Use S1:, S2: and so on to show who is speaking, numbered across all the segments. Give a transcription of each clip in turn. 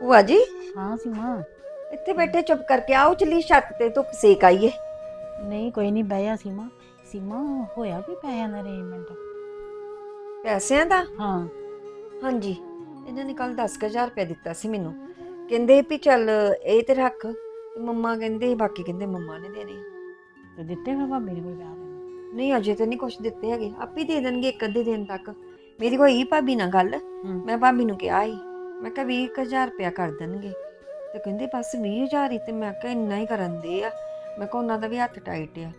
S1: ਭੂਆ ਜੀ?
S2: ਹਾਂ ਸੀਮਾ
S1: ਇੱਥੇ ਬੈਠੇ ਚੁੱਪ ਕਰਕੇ ਆਓ ਚਲੀ ਛੱਤ ਤੇ ਧੁੱਪ ਸੇਕ ਆਈਏ।
S2: ਨਹੀਂ ਕੋਈ ਨਹੀਂ ਬਹਿ ਜਾ ਸੀਮਾ। ਸੀਮਾ ਹੋਇਆ ਵੀ ਪੈਸਿਆਂ ਦਾ ਅਰੇਂਜਮੈਂਟ
S1: ਪੈਸਿਆਂ ਦਾ?
S2: ਹਾਂ।
S1: ਹਾਂਜੀ। ਇਹਨਾਂ ਨੇ ਕੱਲ 10000 ਰੁਪਏ ਦਿੱਤਾ ਸੀ ਮੈਨੂੰ। ਕਹਿੰਦੇ ਵੀ ਚੱਲ ਇਹ ਤੇ ਰੱਖ। ਤੇ ਮੰਮਾ ਕਹਿੰਦੇ ਬਾਕੀ ਕਹਿੰਦੇ ਮੰਮਾ ਨੇ ਦੇਣੇ ਆ।
S2: ਤੇ ਦਿੱਤੇ ਫਿਰ ਭਾਬੀ ਨੇ ਕੋਈ ਪੈਸੇ ਤੈਨੂੰ?
S1: ਨਹੀਂ ਅਜੇ ਤੇ ਨਹੀਂ ਕੁਝ ਦਿੱਤੇ ਹੈਗੇ। ਆਪੇ ਦੇ ਦੇਣਗੇ ਇੱਕ ਅੱਧੇ ਦਿਨ ਤੱਕ। ਮੇਰੀ ਕੋਈ ਹੀ ਭਾਬੀ ਨਾਲ ਗੱਲ।
S2: ਹੂੰ।
S1: ਮੈਂ ਭਾਬੀ ਨੂੰ ਕਿਹਾ ਸੀ। ਮੈਂ ਕਿਹਾ 20000 ਰੁਪਇਆ ਕਰ ਦੇਣਗੇ। ਤੇ ਕਹਿੰਦੇ ਬਸ 20000 ਹੀ ਤੇ ਮੈਂ ਕਿਹਾ ਇੰਨਾ ਹੀ ਕਰਨ ਦੇ ਆ। ਮੈਂ ਕਿਹਾ ਉਹਨਾਂ ਦਾ ਵੀ ਹੱਥ ਟਾਈਟ ਆ।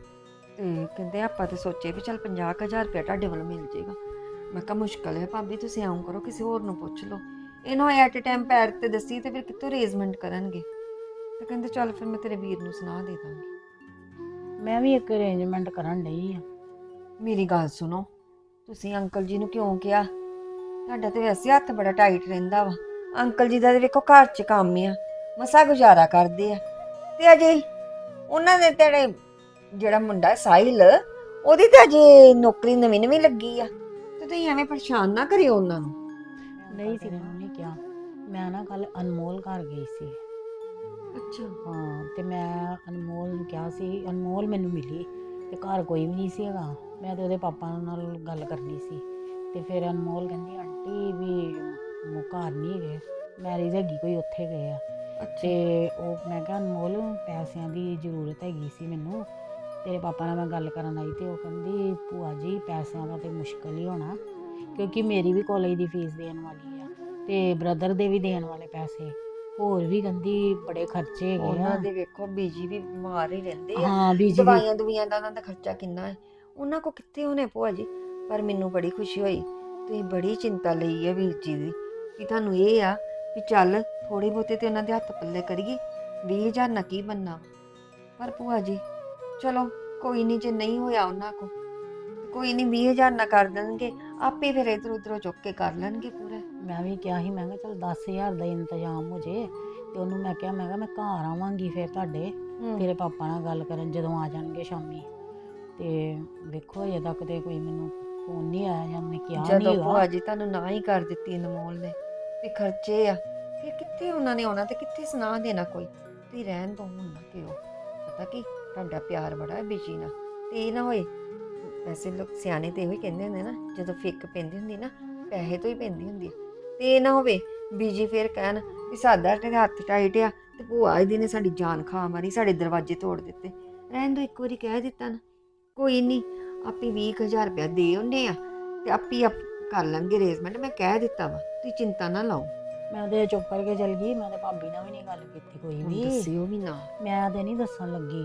S1: ਤੇ ਕਹਿੰਦੇ ਆਪਾਂ ਤੇ ਸੋਚੇ ਵੀ ਚੱਲ 50000 ਰੁਪਇਆ ਤੁਹਾਡੇ ਵੱਲੋਂ ਮਿਲ ਜਾਏਗਾ ਮੈਂ ਕਿਹਾ ਮੁਸ਼ਕਲ ਹੈ ਭਾਬੀ ਤੁਸੀਂ ਆਉਂ ਕਰੋ ਕਿਸੇ ਹੋਰ ਨੂੰ ਪੁੱਛ ਲਓ। ਇਹਨਾਂ ਐਟ ਟਾਈਮ ਪੈਰ ਤੇ ਦੱਸੀ ਤੇ ਫਿਰ ਕਿੱਥੋਂ ਅਰੇਂਜਮੈਂਟ ਕਰਨਗੇ। ਤੇ ਕਹਿੰਦੇ ਚੱਲ ਫਿਰ ਮੈਂ ਤੇਰੇ ਵੀਰ ਨੂੰ ਸੁਣਾ ਦੇ ਦਾਂਗੀ।
S2: ਮੈਂ ਵੀ ਇੱਕ ਅਰੇਂਜਮੈਂਟ ਕਰਨ ਡਈ ਆ।
S1: ਮੇਰੀ ਗੱਲ ਸੁਣੋ ਤੁਸੀਂ ਅੰਕਲ ਜੀ ਨੂੰ ਕਿਉਂ ਕਿਹਾ? ਤੁਹਾਡਾ ਤੇ ਵੈਸੇ ਹੱਥ ਬੜਾ ਟਾਈਟ ਰਹਿੰਦਾ ਵਾ। ਅੰਕਲ ਜੀ ਦਾ ਤੇ ਵੇਖੋ ਘਰ 'ਚ ਕੰਮ ਆ ਮਸਾ ਗੁਜ਼ਾਰਾ ਕਰਦੇ ਆ। ਤੇ ਅਜੇ ਉਹਨਾਂ ਦੇ ਤੇਰੇ ਜਿਹੜਾ ਮੁੰਡਾ ਹੈ, ਸਾਹਿਲ ਉਹਦੀ ਤੇ ਅਜੇ ਨੌਕਰੀ ਨਵੀਂ ਨਵੀਂ ਲੱਗੀ ਆ। ਤੇ ਤੁਸੀਂ ਐਵੇਂ ਪਰੇਸ਼ਾਨ ਨਾ ਕਰਿਓ ਉਹਨਾਂ ਨੂੰ।
S2: ਨਹੀਂ ਸੀ ਮੈਨੂੰ ਨਹੀਂ ਕਿਹਾ ਮੈਂ ਨਾ ਕੱਲ ਅਨਮੋਲ ਘਰ ਗਈ ਸੀ।
S1: ਅੱਛਾ।
S2: ਹਾਂ ਤੇ ਮੈਂ ਅਨਮੋਲ ਨੂੰ ਕਿਹਾ ਸੀ ਅਨਮੋਲ ਮੈਨੂੰ ਮਿਲੀ ਤੇ ਘਰ ਕੋਈ ਵੀ ਨਹੀਂ ਸੀ ਹੈਗਾ। ਮੈਂ ਤੇ ਉਹਦੇ ਪਾਪਾ ਨਾਲ ਗੱਲ ਕਰਨੀ ਸੀ। ਤੇ ਫਿਰ ਅਨਮੋਲ ਕਹਿੰਦੀ ਆਂਟੀ ਵੀ ਉਹ ਘਰ ਨਹੀਂ ਗਏ ਮੈਰਿਜ ਹੈਗੀ ਕੋਈ ਉੱਥੇ ਗਏ ਆ।
S1: ਅੱਛਾ।
S2: ਤੇ ਉਹ ਮੈਂ ਕਿਹਾ ਅਨਮੋਲ ਪੈਸਿਆਂ ਦੀ ਜ਼ਰੂਰਤ ਹੈਗੀ ਸੀ ਮੈਨੂੰ। ਤੇਰੇ ਪਾਪਾ ਨਾਲ ਮੈਂ ਗੱਲ ਕਰਨ ਆਈ ਤੇ ਉਹ ਕਹਿੰਦੀ ਭੂਆ ਜੀ ਪੈਸਿਆਂ ਦਾ ਤੇ ਮੁਸ਼ਕਲ ਹੀ ਹੋਣਾ। ਕਿਉਂਕਿ ਮੇਰੀ ਵੀ ਕਾਲਜ ਦੀ ਫੀਸ ਦੇਣ ਵਾਲੀ ਆ ਤੇ ਬ੍ਰਦਰ ਦੇ ਵੀ ਦੇਣ ਵਾਲੇ ਪੈਸੇ। ਹੋਰ ਵੀ ਕਹਿੰਦੀ ਬੜੇ ਖਰਚੇ ਹੈਗੇ
S1: ਉਹਨਾਂ
S2: ਆ
S1: ਦੇ ਵੇਖੋ ਬੀਜੀ ਵੀ ਬਿਮਾਰ ਹੀ ਰਹਿੰਦੇ ਆ।
S2: ਹਾਂ ਬੀਜੀ ਵੀ
S1: ਦਵਾਈਆਂ ਦੁਵੀਆਂ ਦਾ ਉਹਨਾਂ ਦਾ ਖਰਚਾ ਕਿੰਨਾ ਹੈ। ਉਹਨਾਂ ਕੋ ਕਿੱਥੇ ਹੋਣੇ ਭੂਆ ਜੀ? ਪਰ ਮੈਨੂੰ ਬੜੀ ਖੁਸ਼ੀ ਹੋਈ। ਤੁਸੀਂ ਬੜੀ ਚਿੰਤਾ ਲਈ ਹੈ ਵੀਰ ਜੀ ਦੀ। ਕਿ ਤੁਹਾਨੂੰ ਇਹ ਆ ਵੀ ਚੱਲ ਥੋੜੀ ਬਹੁਤੇ ਤੇ ਉਹਨਾਂ ਦੇ ਹੱਥ ਪੱਲੇ ਕਰੀਏ 20000 ਨਾ ਕੀ ਬੰਨਾ। ਪਰ ਭੂਆ ਜੀ ਚਲੋ ਕੋਈ ਨਹੀਂ ਜੇ ਨਹੀਂ ਹੋਇਆ ਉਹਨਾਂ ਕੋ ਕੋਈ ਨਹੀਂ 20000 ਨਾ ਕਰ ਦੇਣਗੇ ਆਪੇ ਫਿਰ ਇਧਰ ਉਧਰੋਂ ਚੁੱਕ ਕੇ ਕਰ ਲੈਣਗੇ ਪੂਰਾ।
S2: ਮੈਂ ਵੀ ਕਿਹਾ ਸੀ ਮੈਂ ਕਿਹਾ ਚਲ 10000 ਦਾ ਇੰਤਜ਼ਾਮ ਹੋ ਜੇ ਤੇ ਉਹਨੂੰ ਮੈਂ ਕਿਹਾ ਮੈਂ ਕਿਹਾ ਮੈਂ ਘਰ ਆਵਾਂਗੀ ਫਿਰ ਤੁਹਾਡੇ। ਤੇਰੇ ਪਾਪਾ ਨਾਲ ਗੱਲ ਕਰਨ ਜਦੋਂ ਆ ਜਾਣਗੇ ਸ਼ਾਮੀ। ਤੇ ਵੇਖੋ ਅਜੇ ਤੱਕ ਤੇ ਕੋਈ ਮੈਨੂੰ ਫੋਨ ਨਹੀਂ ਆਇਆ ਜਾਂ ਮੈਂ ਕਿਹਾ
S1: ਜਦੋਂ
S2: ਨਹੀਂ
S1: ਭੂਆ
S2: ਹੈਗਾ
S1: ਜੀ ਤੁਹਾਨੂੰ ਨਾ ਹੀ ਕਰ ਦਿੱਤੀ ਅਨਮੋਲ ਨੇ। ਵੀ ਖਰਚੇ ਆ। ਫਿਰ ਕਿੱਥੇ ਉਹਨਾਂ ਨੇ ਆਉਣਾ ਤੇ ਕਿੱਥੇ ਸੁਣਾ ਦੇਣਾ ਕੋਈ? ਤੇ ਰਹਿਣ ਦੋ ਹੁਣ ਨਾ ਕਿਉਂ? ਪਤਾ ਕੀ? ਤੁਹਾਡਾ ਪਿਆਰ ਬੜਾ ਹੈ ਬੀਜੀ ਨਾਲ ਤੇ ਇਹ ਨਾ ਹੋਏ, ਵੈਸੇ ਲੋਕ ਸਿਆਣੇ ਤੇ ਇਹੋ ਹੀ ਕਹਿੰਦੇ ਹੁੰਦੇ ਨਾ, ਜਦੋਂ ਫਿੱਕ ਪੈਂਦੀ ਹੁੰਦੀ ਨਾ, ਪੈਸੇ ਤੋਂ ਹੀ ਪੈਂਦੀ ਹੁੰਦੀ ਹੈ ਤੇ ਇਹ ਨਾ ਹੋਵੇ, ਬੀਜੀ ਫਿਰ ਕਹਿਣ ਵੀ ਸਾਡਾ ਤੇ ਹੱਥ ਟਾਈਟ ਆ, ਤੇ ਭੂਆ ਇਹਦੀ ਨੇ ਸਾਡੀ ਜਾਨ ਖਾ ਮਾਰੀ, ਸਾਡੇ ਦਰਵਾਜ਼ੇ ਤੋੜ ਦਿੱਤੇ। ਰਹਿਣ ਦੋ, ਇੱਕ ਵਾਰੀ ਕਹਿ ਦਿੱਤਾ ਨਾ। ਕੋਈ ਨਹੀਂ ਆਪੇ 20000 ਰੁਪਇਆ ਦੇ ਉਹਨੇ ਆ, ਤੇ ਆਪੇ ਆਪ ਕਰ ਲੈਣਗੇ ਅਰੇਂਜਮੈਂਟ ਮੈਂ ਕਹਿ ਦਿੱਤਾ ਵਾ। ਤੁਸੀਂ ਚਿੰਤਾ ਨਾ ਲਾਓ।
S2: ਮੈਂ ਤੇ ਚੁੱਪ ਕਰਕੇ ਚਲ ਗਈ ਮੈਂ ਤੇ ਭਾਬੀ ਨਾਲ ਵੀ ਨਹੀਂ ਗੱਲ ਕੀਤੀ ਕੋਈ
S1: ਹੁਣ
S2: ਵੀ।
S1: ਦੱਸਿਓ ਵੀ ਨਾ।
S2: ਮੈਂ ਤੇ ਨਹੀਂ ਦੱਸਣ ਲੱਗੀ।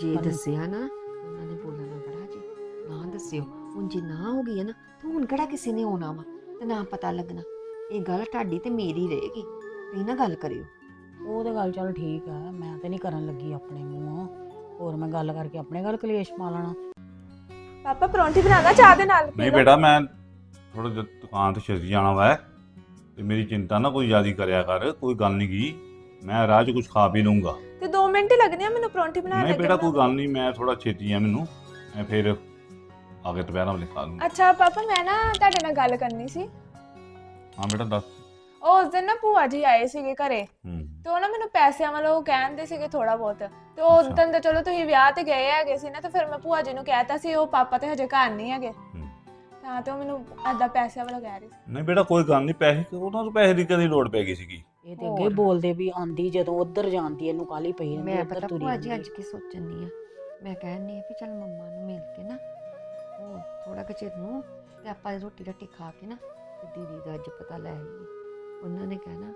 S1: ਜੇ
S2: ਪਰ-
S1: ਦੱਸਿਆ ਨਾ ਉਹਨਾਂ ਨੇ ਬੋਲਣਾ ਬੜਾ ਜੀ ਨਾ ਦੱਸਿਓ। ਹੁਣ ਜੇ ਨਾ ਹੋ ਗਈ ਹੈ ਨਾ ਤਾਂ ਹੁਣ ਕਿਹੜਾ ਕਿਸੇ ਨੇ ਆਉਣਾ ਵਾ? ਤੇ ਨਾ ਪਤਾ ਲੱਗਣਾ। ਇਹ ਗੱਲ ਤੁਹਾਡੀ ਤੇ ਮੇਰੀ ਰਹੇਗੀ ਤੁਸੀਂ ਨਾ ਗੱਲ ਕਰਿਓ।
S2: ਉਹ ਤੇ ਗੱਲ ਚੱਲ ਠੀਕ ਆ ਮੈਂ ਤੇ ਨਹੀਂ ਕਰਨ ਲੱਗੀ ਆਪਣੇ ਮੂੰਹੋਂ। ਹੋਰ ਮੈਂ ਗੱਲ ਕਰਕੇ ਆਪਣੇ ਘਰ ਕਲੇਸ਼ ਪਾ ਲੈਣਾ।
S3: ਪਾਪਾ ਪਰੌਂਠੀ ਬਣਾਦਾ ਚਾਹ ਦੇ ਨਾਲ ਪੀ
S4: ਨਹੀਂ
S3: ਲਓ।
S4: ਬੇਟਾ ਮੈਂ ਥੋੜਾ ਜਿਹਾ ਦੁਕਾਨ ਤੇ ਛੇਤੀ ਜਾਣਾ ਵਾ। ਤੇ ਮੇਰੀ ਚਿੰਤਾ ਨਾ ਕੋਈ ਜ਼ਿਆਦੀ ਕਰਿਆ ਕਰ ਕੋਈ ਗੱਲ ਨਹੀਂ ਗਈ ਮੈਂ ਰਾਹ 'ਚ ਕੁਝ ਖਾ ਪੀ ਲੂੰਗਾ
S3: ਤੇ 2 ਮਿੰਟ ਹੀ ਲੱਗਣੇ ਆ ਮੈਨੂੰ ਪਰੌਂਠੀ ਬਣਾਉਣ
S4: ਨਹੀਂ
S3: ਲੱਗੇ
S4: ਬੇਟਾ ਕੋਈ। ਗੱਲ ਨਹੀਂ ਮੈਂ ਥੋੜਾ ਛੇਤੀ ਆ ਮੈਨੂੰ। ਮੈਂ ਫਿਰ ਆ ਕੇ ਦੁਪਹਿਰਾਂ ਵੇਲੇ ਖਾ ਲੂੰਗਾ
S3: ਅੱਛਾ ਪਾਪਾ ਮੈਂ ਨਾ ਤੁਹਾਡੇ ਨਾਲ ਗੱਲ ਕਰਨੀ ਸੀ।
S4: ਹਾਂ ਬੇਟਾ ਦੱਸ।
S3: ਉਹ ਉਸ ਦਿਨ ਨਾ ਭੂਆ ਜੀ ਆਏ ਸੀਗੇ ਘਰੇ।
S4: ਹੂੰ।
S3: ਤੇ ਉਹ ਨਾ ਮੈਨੂੰ ਪੈਸਿਆਂ ਵੱਲੋਂ ਉਹ ਕਹਿੰਦੇ ਸੀਗੇ ਥੋੜਾ ਬਹੁਤ। ਤੇ ਉਹ
S4: ਅੱਛਾ।
S3: ਦਿਨ ਤੇ ਚਲੋ ਤੁਸੀਂ ਵਿਆਹ ਤੇ ਗਏ ਹੈਗੇ ਸੀ ਨਾ ਤੇ ਫਿਰ ਮੈਂ ਭੂਆ ਜੀ ਨੂੰ ਕਹਿਤਾ ਸੀ ਉਹ ਪਾਪਾ ਤੇ ਹਜੇ ਘਰ ਨਹੀਂ ਹੈਗੇ। ਤਾਂ ਤੇ ਉਹ ਮੈਨੂੰ ਆਦਾ ਪੈਸਿਆਂ ਵੱਲੋਂ ਕਹਿ ਰਹੀ ਸੀ।
S4: ਨਹੀਂ ਬੇਟਾ ਕੋਈ ਗੱਲ ਨਹੀਂ ਪੈਸੇ ਉਹਨਾਂ ਨੂੰ ਪੈਸੇ ਦੀ ਕਦੀ ਲੋੜ ਪੈ ਗਈ ਸੀਗੀ।
S2: ਇਹ ਤੇ ਅੱਗੇ
S1: ਹੋਰ।
S2: ਬੋਲਦੇ ਵੀ ਆਂਦੀ ਜਦੋਂ ਉਧਰ ਜਾਂਦੀ ਇਹਨੂੰ ਕਾਲੀ ਪਈ ਰਹਿੰਦੀ
S1: ਮੈਂ
S2: ਉੱਧਰ
S1: ਪਤਾ
S2: ਤੁਰੀ
S1: ਭੂਆ ਜੀ। ਅੱਜ ਕੀ ਸੋਚਣੀ ਆ? ਮੈਂ ਕਹਿੰਨੀ ਆ ਵੀ ਚੱਲ ਮੰਮਾ ਨੂੰ ਮਿਲ ਕੇ ਨਾ ਉਹ ਥੋੜਾ ਕੁ ਚਿਰ ਨੂੰ ਤੇ ਆਪਾਂ ਰੋਟੀ ਰੱਟੀ ਖਾ ਕੇ ਨਾ ਤੇ ਦੀਦੀ ਦਾ ਅੱਜ ਪਤਾ ਲੈ ਆਈਏ ਉਹਨਾਂ ਨੇ ਕਹਿਣਾ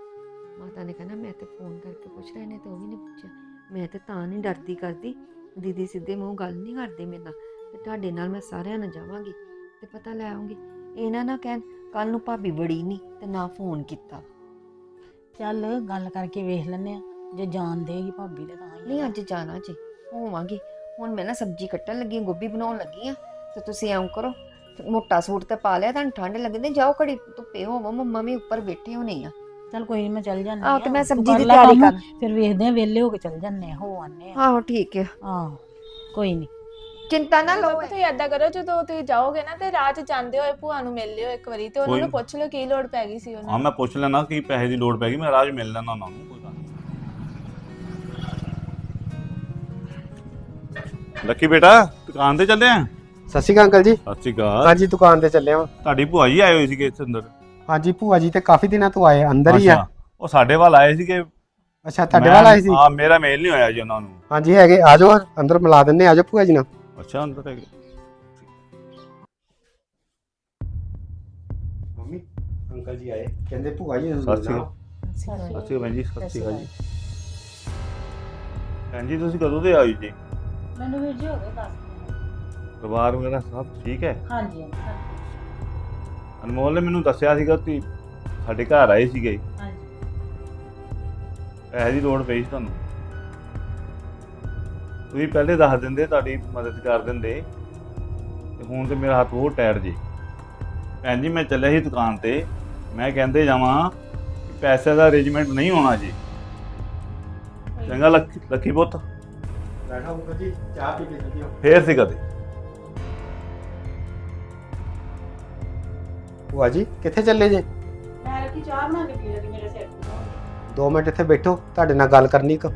S1: ਮਾਤਾ ਨੇ ਕਹਿਣਾ ਮੈਂ ਤੇ ਫੋਨ ਕਰਕੇ ਪੁੱਛ ਰਹੇ ਨੇ ਤੇ ਉਹ ਵੀ ਨਹੀਂ ਪੁੱਛਿਆ। ਮੈਂ ਤੇ ਤਾਂ ਨਹੀਂ ਡਰਦੀ ਕਰਦੀ ਦੀਦੀ ਸਿੱਧੇ ਮੂੰਹ ਗੱਲ ਨਹੀਂ ਕਰਦੇ ਮੇਰੇ ਨਾਲ ਤੇ ਤੁਹਾਡੇ ਨਾਲ ਮੈਂ ਸਾਰਿਆਂ ਨਾਲ ਜਾਵਾਂਗੀ। ਤੇ ਪਤਾ ਲੈ ਆਉਂਗੀ। ਇਹਨਾਂ ਨਾ ਕਹਿਣ ਕੱਲ ਨੂੰ ਭਾਬੀ ਬੜੀ ਨਹੀਂ ਤੇ ਨਾ ਫੋਨ ਕੀਤਾ।
S2: ਚੱਲ ਗੱਲ ਕਰਕੇ ਵੇਖ ਲੈਨੇ ਆ ਜੇ ਜਾਣ ਦੇਗੀ ਭਾਬੀ ਤੇ ਤਾਂ ਹੀ
S1: ਨਹੀਂ
S2: ਆ।
S1: ਅੱਜ ਜਾਣਾ ਜੀ ਹੋਵਾਂਗੀ। ਹੁਣ ਮੈਂ ਨਾ ਸਬਜ਼ੀ ਕੱਟਣ ਲੱਗੀ ਹਾਂ ਗੋਭੀ ਬਣਾਉਣ ਲੱਗੀ ਆ ਤੇ ਤੁਸੀਂ ਐਂ ਕਰੋ ਮੋਟਾ ਸੂਟ ਤੇ ਪਾ ਲਿਆ ਤੁਹਾਨੂੰ ਠੰਡ ਲੱਗਦੀ ਜਾਓ ਘੜੀ ਧੁੱਪੇ ਹੋਵੋ ਮੰਮਾ ਵੀ ਉੱਪਰ ਬੈਠੇ ਹੋਣੇ ਆ।
S2: ਚੱਲ ਕੋਈ ਨੀ ਮੈਂ ਚੱਲ ਜਾਂਦੀ
S1: ਆਹੋ ਤੇ
S2: ਆ।
S1: ਮੈਂ
S2: ਤੂੰ
S1: ਸਬਜ਼ੀ
S2: ਕਰ
S1: ਦੀ
S2: ਲੈ
S1: ਤਿਆਰੀ
S2: ਕੰਮ,
S1: ਕਰ।
S2: ਫਿਰ ਵੇਖਦੇ ਆ ਵੇਲੇ ਹੋ ਕੇ ਚੱਲ ਜੰਨੇ ਹੋ ਆਨੇ ਆ।
S1: ਆਹੋ ਠੀਕ ਹੈ
S2: ਆਹੋ ਕੋਈ ਨਹੀਂ
S1: ਚਿੰਤਾ ਨਾ ਲਓ
S3: ਤੁਸੀਂ ਏਦਾਂ ਕਰੋ ਜਦੋਂ ਤੁਸੀਂ ਜਾਓਗੇ ਨਾ ਤੇ ਰਾਹ 'ਚ ਜਾਂਦੇ ਹੋਏ ਭੂਆ ਨੂੰ ਮਿਲ ਲਿਓ ਇੱਕ ਵਾਰੀ ਤੇ ਉਹਨਾਂ ਨੂੰ। ਪੁੱਛ ਲਿਓ ਕੀ ਲੋੜ ਪੈ ਗਈ ਸੀ
S4: ਹਾਂ
S3: ਉਹਨਾਂ
S4: ਮੈਂ ਪੁੱਛ ਲੈਣਾ ਕਿ ਪੈਸੇ ਦੀ ਲੋੜ ਪੈ ਗਈ ਮੈਂ ਰਾਜ ਮਿਲ ਲੈਣਾ ਉਹਨਾਂ ਨੂੰ ਕੋਈ ਗੱਲ ਨਹੀਂ। ਲੱਕੀ ਬੇਟਾ ਦੁਕਾਨ ਤੇ ਚੱਲੇ ਆ?
S5: ਸਤਿ ਸ਼੍ਰੀ ਅਕਾਲ ਅੰਕਲ ਜੀ।
S4: ਸਤਿ ਸ਼੍ਰੀ ਅਕਾਲ।
S5: ਹਾਂਜੀ ਦੁਕਾਨ ਤੇ ਚੱਲੇ ਹਾਂ
S4: ਤੁਹਾਡੀ ਭੂਆ ਜੀ ਆਏ ਹੋਏ ਸੀਗੇ ਇੱਥੇ ਅੰਦਰ?
S5: ਹਾਂਜੀ ਭੂਆ ਜੀ ਤੇ ਕਾਫੀ ਦਿਨਾਂ ਤੋਂ ਆਏ ਆ, ਅੰਦਰ ਹੀ ਆ।
S4: ਅੱਛਾ, ਉਹ ਸਾਡੇ ਵੱਲ ਆਏ ਸੀਗੇ?
S5: ਅੱਛਾ ਤੁਹਾਡੇ ਵੱਲ ਆਏ ਸੀ?
S4: ਹਾਂ ਮੇਰਾ ਮੇਲ ਨਹੀਂ ਹੋਇਆ ਜੀ ਉਹਨਾਂ ਨੂੰ।
S5: ਹਾਂਜੀ ਹੈਗੇ ਆ ਜਾਓ ਅੰਦਰ ਮਿਲਾ ਦਿੰਨੇ ਆ ਜਾਓ ਭੂਆ ਜੀ ਨਾਲ।
S4: ਅੱਛਾ ਅੰਦਰ ਹੈਗੇ
S5: ਮੰਮੀ ਅੰਕਲ ਜੀ ਆਏ ਕਹਿੰਦੇ ਭੂਆ ਜੀ ਨੂੰ
S4: ਸਤਿ ਸ਼੍ਰੀ
S5: ਮਿਲਣਾ।
S4: ਅਕਾਲ ਸਤਿ ਸ਼੍ਰੀ ਅਕਾਲ ਭੈਣ ਜੀ ਸਤਿ ਸ਼੍ਰੀ ਅਕਾਲ ਜੀ ਭੈਣ ਜੀ ਤੁਸੀਂ ਕਦੋਂ ਦੇ ਆਏ ਜੀ
S6: ਮੈਨੂੰ ਵੀਰ ਜੀ ਹੋ ਗਏ ਦੱਸ
S4: ਪਰਿਵਾਰ ਵਗੈਰਾ ਸਭ ਠੀਕ ਹੈ
S6: ਹਾਂਜੀ ਹਾਂਜੀ
S4: ਅਨਮੋਲ ਨੇ ਮੈਨੂੰ ਦੱਸਿਆ ਸੀਗਾ ਕਿ ਸਾਡੇ ਘਰ ਆਏ ਸੀਗੇ
S6: ਹਾਂਜੀ
S4: ਪੈਸੇ ਦੀ ਲੋੜ ਪਈ ਸੀ ਤੁਹਾਨੂੰ ਤੁਸੀਂ ਪਹਿਲੇ ਦੱਸ ਦਿੰਦੇ ਤੁਹਾਡੀ ਮਦਦ ਕਰ ਦਿੰਦੇ। ਤੇ ਹੁਣ ਤੇ ਮੇਰਾ ਹੱਥ ਹੋਰ ਟਾਇਰ ਜੀ। ਭੈਣ ਜੀ ਮੈਂ ਚੱਲਿਆ ਸੀ ਦੁਕਾਨ ਤੇ। ਮੈਂ ਕਹਿੰਦੇ ਜਾਵਾਂ ਕਿ ਪੈਸੇ ਦਾ ਅਰੇਂਜਮੈਂਟ ਨਹੀਂ ਹੋਣਾ ਜੀ। ਚੰਗਾ ਲੱਕੀ ਲੱਕੀ ਪੁੱਤ।
S5: ਬੈਠੋ ਅੰਕਲ ਜੀ ਚਾਹ ਪੀ ਕੇ ਚੱਲਿਓ
S4: ਫੇਰ ਸੀ ਕਦੇ।
S5: ਭੂਆ ਜੀ ਕਿੱਥੇ ਚੱਲੇ ਜੇ?
S6: ਮੈਂ ਰੱਖੀ ਚਾਹ ਬਣਾ ਕੇ ਪੀ ਲਈ ਮੇਰੇ ਸਿਰ ਤੇ।
S5: 2 ਮਿੰਟ ਇੱਥੇ ਬੈਠੋ ਤੁਹਾਡੇ ਨਾਲ ਗੱਲ ਕਰਨੀ ਇੱਕ।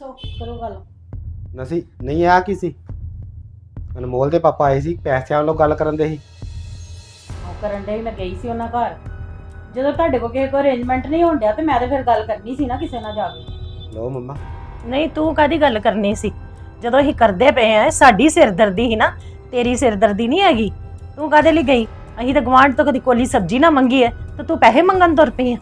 S6: ਦੱਸੋ ਕਰੋ ਗੱਲ।
S5: ਨਸੀ ਨਹੀਂ ਆ ਕੀ ਸੀ? ਅਨਮੋਲ ਦੇ ਪਾਪਾ ਆਏ ਸੀ ਪੈਸਿਆਂ ਵੱਲੋਂ ਗੱਲ ਕਰਨ ਦੇ ਸੀ।
S6: ਉਹ ਕਰਨ ਦੇ ਮੈਂ ਗਈ ਸੀ ਉਹਨਾਂ ਘਰ। ਜਦੋਂ ਤੁਹਾਡੇ ਕੋਲ ਕਿਸੇ ਕੋ ਅਰੇਂਜਮੈਂਟ ਨਹੀਂ ਹੋਣ ਡਿਆ ਤੇ ਮੈਂ ਤਾਂ ਫਿਰ ਗੱਲ ਕਰਨੀ ਸੀ ਨਾ ਕਿਸੇ ਨਾਲ ਜਾ ਕੇ।
S5: ਲੋ ਮੰਮਾ।
S7: ਨਹੀਂ ਤੂੰ ਕਾਦੀ ਗੱਲ ਕਰਨੀ ਸੀ? ਜਦੋਂ ਅਸੀਂ ਕਰਦੇ ਪਏ ਆ ਸਾਡੀ ਸਿਰਦਰਦੀ ਸੀ ਨਾ ਤੇਰੀ ਸਿਰਦਰਦੀ ਨਹੀਂ ਹੈਗੀ। ਤੂੰ ਕਾਦੇ ਲਈ ਗਈ? ਅਸੀਂ ਤਾਂ ਗਵਾਂਢ ਤੋਂ ਕਦੀ ਕੋਲੀ ਸਬਜ਼ੀ ਨਾ ਮੰਗੀ ਐ ਤੇ ਤੂੰ ਪੈਸੇ ਮੰਗਣ ਤੁਰ ਪਈ ਆ।